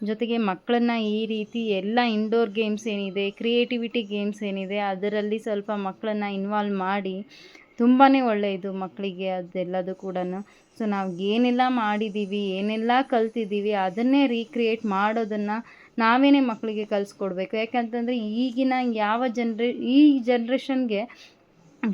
ಜೊತೆಗೆ ಮಕ್ಕಳನ್ನ ಈ ರೀತಿ ಎಲ್ಲ ಇಂಡೋರ್ ಗೇಮ್ಸ್ ಏನಿದೆ ಕ್ರಿಯೇಟಿವಿಟಿ ಗೇಮ್ಸ್ ಏನಿದೆ, ಅದರಲ್ಲಿ ಸ್ವಲ್ಪ ಮಕ್ಕಳನ್ನ ಇನ್ವಾಲ್ವ್ ಮಾಡಿ ತುಂಬಾ ಒಳ್ಳೆಯದು ಮಕ್ಕಳಿಗೆ ಅದೆಲ್ಲದು ಕೂಡ ಸೊ ನಾವು ಏನೆಲ್ಲ ಮಾಡಿದ್ದೀವಿ ಏನೆಲ್ಲ ಕಲ್ತಿದ್ದೀವಿ ಅದನ್ನೇ ರೀಕ್ರಿಯೇಟ್ ಮಾಡೋದನ್ನು ನಾವೇನೇ ಮಕ್ಕಳಿಗೆ ಕಲಿಸ್ಕೊಡ್ಬೇಕು. ಯಾಕಂತಂದರೆ ಈಗಿನ ಯಾವ ಜನ್ರೇ ಈ ಜನ್ರೇಷನ್ಗೆ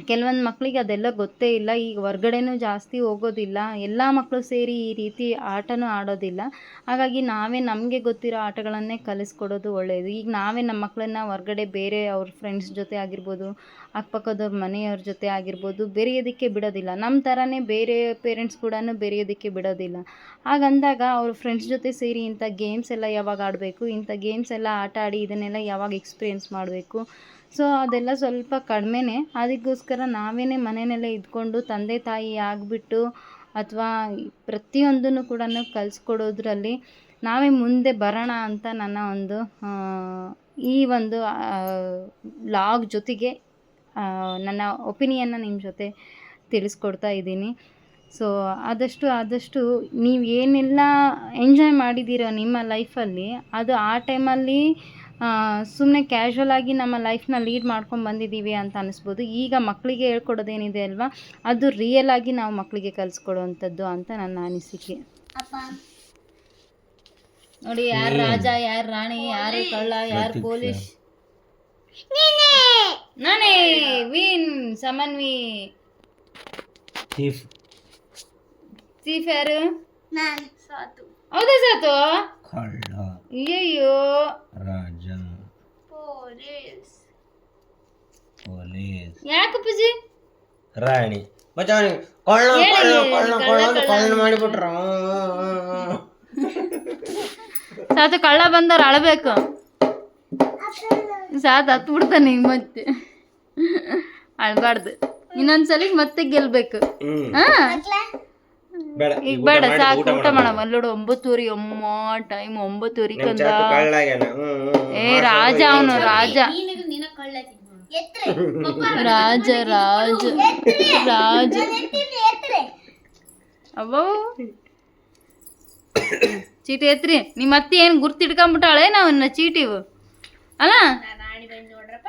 ಕೆಲವೊಂದು ಮಕ್ಕಳಿಗೆ ಅದೆಲ್ಲ ಗೊತ್ತೇ ಇಲ್ಲ. ಈಗ ಹೊರ್ಗಡೆನೂ ಜಾಸ್ತಿ ಹೋಗೋದಿಲ್ಲ. ಎಲ್ಲ ಮಕ್ಕಳು ಸೇರಿ ಈ ರೀತಿ ಆಟನೂ ಆಡೋದಿಲ್ಲ. ಹಾಗಾಗಿ ನಾವೇ ನಮಗೆ ಗೊತ್ತಿರೋ ಆಟಗಳನ್ನೇ ಕಲಿಸ್ಕೊಡೋದು ಒಳ್ಳೆಯದು ಈಗ ನಾವೇ ನಮ್ಮ ಮಕ್ಕಳನ್ನ ಹೊರ್ಗಡೆ ಬೇರೆ ಅವ್ರ ಫ್ರೆಂಡ್ಸ್ ಜೊತೆ ಆಗಿರ್ಬೋದು ಅಕ್ಕಪಕ್ಕದವ್ರ ಮನೆಯವ್ರ ಜೊತೆ ಆಗಿರ್ಬೋದು, ಬೆರೆಯೋದಕ್ಕೆ ಬಿಡೋದಿಲ್ಲ. ನಮ್ಮ ಥರನೇ ಬೇರೆ ಪೇರೆಂಟ್ಸ್ ಕೂಡ ಬೆರೆಯೋದಕ್ಕೆ ಬಿಡೋದಿಲ್ಲ. ಹಾಗಂದಾಗ ಅವ್ರ ಫ್ರೆಂಡ್ಸ್ ಜೊತೆ ಸೇರಿ ಇಂಥ ಗೇಮ್ಸ್ ಎಲ್ಲ ಯಾವಾಗ ಆಡಬೇಕು, ಇಂಥ ಗೇಮ್ಸ್ ಎಲ್ಲ ಆಟ ಆಡಿ ಇದನ್ನೆಲ್ಲ ಯಾವಾಗ ಎಕ್ಸ್ಪೀರಿಯೆನ್ಸ್ ಮಾಡಬೇಕು? ಸೊ ಅದೆಲ್ಲ ಸ್ವಲ್ಪ ಕಡಿಮೆನೇ. ಅದಕ್ಕೋಸ್ಕರ ನಾವೇ ಮನೆಯಲ್ಲೇ ಇದ್ಕೊಂಡು ತಂದೆ ತಾಯಿ ಆಗಿಬಿಟ್ಟು ಅಥವಾ ಪ್ರತಿಯೊಂದನ್ನು ಕೂಡ ಕಲಿಸ್ಕೊಡೋದ್ರಲ್ಲಿ ನಾವೇ ಮುಂದೆ ಬರೋಣ ಅಂತ ನನ್ನ ಒಂದು ಈ ಒಂದು ಲಾಗ್ ಜೊತೆಗೆ ನನ್ನ ಒಪಿನಿಯನ್ನ ನಿಮ್ಮ ಜೊತೆ ತಿಳಿಸ್ಕೊಡ್ತಾ ಇದ್ದೀನಿ. ಸೊ ಆದಷ್ಟು ಆದಷ್ಟು ನೀವು ಏನೆಲ್ಲ ಎಂಜಾಯ್ ಮಾಡಿದ್ದೀರೋ ನಿಮ್ಮ ಲೈಫಲ್ಲಿ ಅದು ಆ ಟೈಮಲ್ಲಿ ಸುಮ್ಮನೆ ಕ್ಯಾಶುವಲ್ ಆಗಿ ನಮ್ಮ ಲೈಫ್ನ ಲೀಡ್ ಮಾಡ್ಕೊಂಡು ಬಂದಿದ್ದೀವಿ ಅಂತ ಅನಿಸ್ಬೋದು. ಈಗ ಮಕ್ಕಳಿಗೆ ಹೇಳ್ಕೊಡೋದೇನಿದೆ ಅಲ್ವಾ? ಅದು ರಿಯಲ್ ಆಗಿ ನಾವು ಮಕ್ಕಳಿಗೆ ಕಲಿಸ್ಕೊಡುವಂಥದ್ದು ಅಂತ ನನ್ನ ಅನಿಸಿಕೆ. ನೋಡಿ ಯಾರು ರಾಜ ಯಾರು ರಾಣಿ ಯಾರು ಕಳ್ಳ ಯಾರು ಪೊಲೀಸ್ ನಾನೇ ವಿನ್ ಸಮನ್ವಿ. ಚೀಫ್. ಚೀಫ್ ಯಾರು? ಸಾತು. ಹೌದಾ ಸಾತು? ಕಳ್ಳ. ಅಯ್ಯಯ್ಯೋ. ರಾಜ. ಪೊಲೀಸ್. ಪೊಲೀಸ್. ಯಾಕೆ ಪೂಜಿ? ರಾಣಿ. ಮತ್ತೆ ಅವನಿಗೆ ಕಳ್ಳ ಕಳ್ಳ ಕಳ್ಳ ಕಳ್ಳ ಅಂತ ಕಳ್ಳ. ಮಾಡಿಬಿಟ್ರ. ಸಾತು ಕಳ್ಳ ಬಂದವ್ರು ಅಳಬೇಕು. ಸಾತ್ ಹತ್ತು ಬಿಡ್ತಾನೆ ಈಗ ಮತ್ತೆ. ಅಳ್ಬಾರ್ದು ಇನ್ನೊಂದ್ಸಲಿ ಮತ್ತೆ ಗೆಲ್ಬೇಕು. ಹಾ? ಬೇಡ ಈಗ ಬೇಡ ಸಾಕು ಊಟ ಮಾಡಮ್ಮ ಅಲ್ಲೋಡು ಒಂಬತ್ತೂರಿ ಅಮ್ಮ ಟೈಮ್ ಒಂಬತ್ತೂರಿ ಕಂದ ಏ ರಾಜ ಅವನು ರಾಜ. ನಿನ್ನ ಕಳ್ಳ ರಾಜ ರಾಜ. ರಾಜ. ಅವ್ವ ಚೀಟಿ ಎತ್ರಿ ನಿಮ್ಮ ಅತ್ತಿ ಏನು ಗುರ್ತು ಹಿಡ್ಕೊಂಬಿಟ್ಟಾಳೆ ನಾವನ್ನ ಚೀಟಿವು ಅಲ್ಲ? ರಾಣಿ ಬಂದು ನೋಡ್ರಪ್ಪ.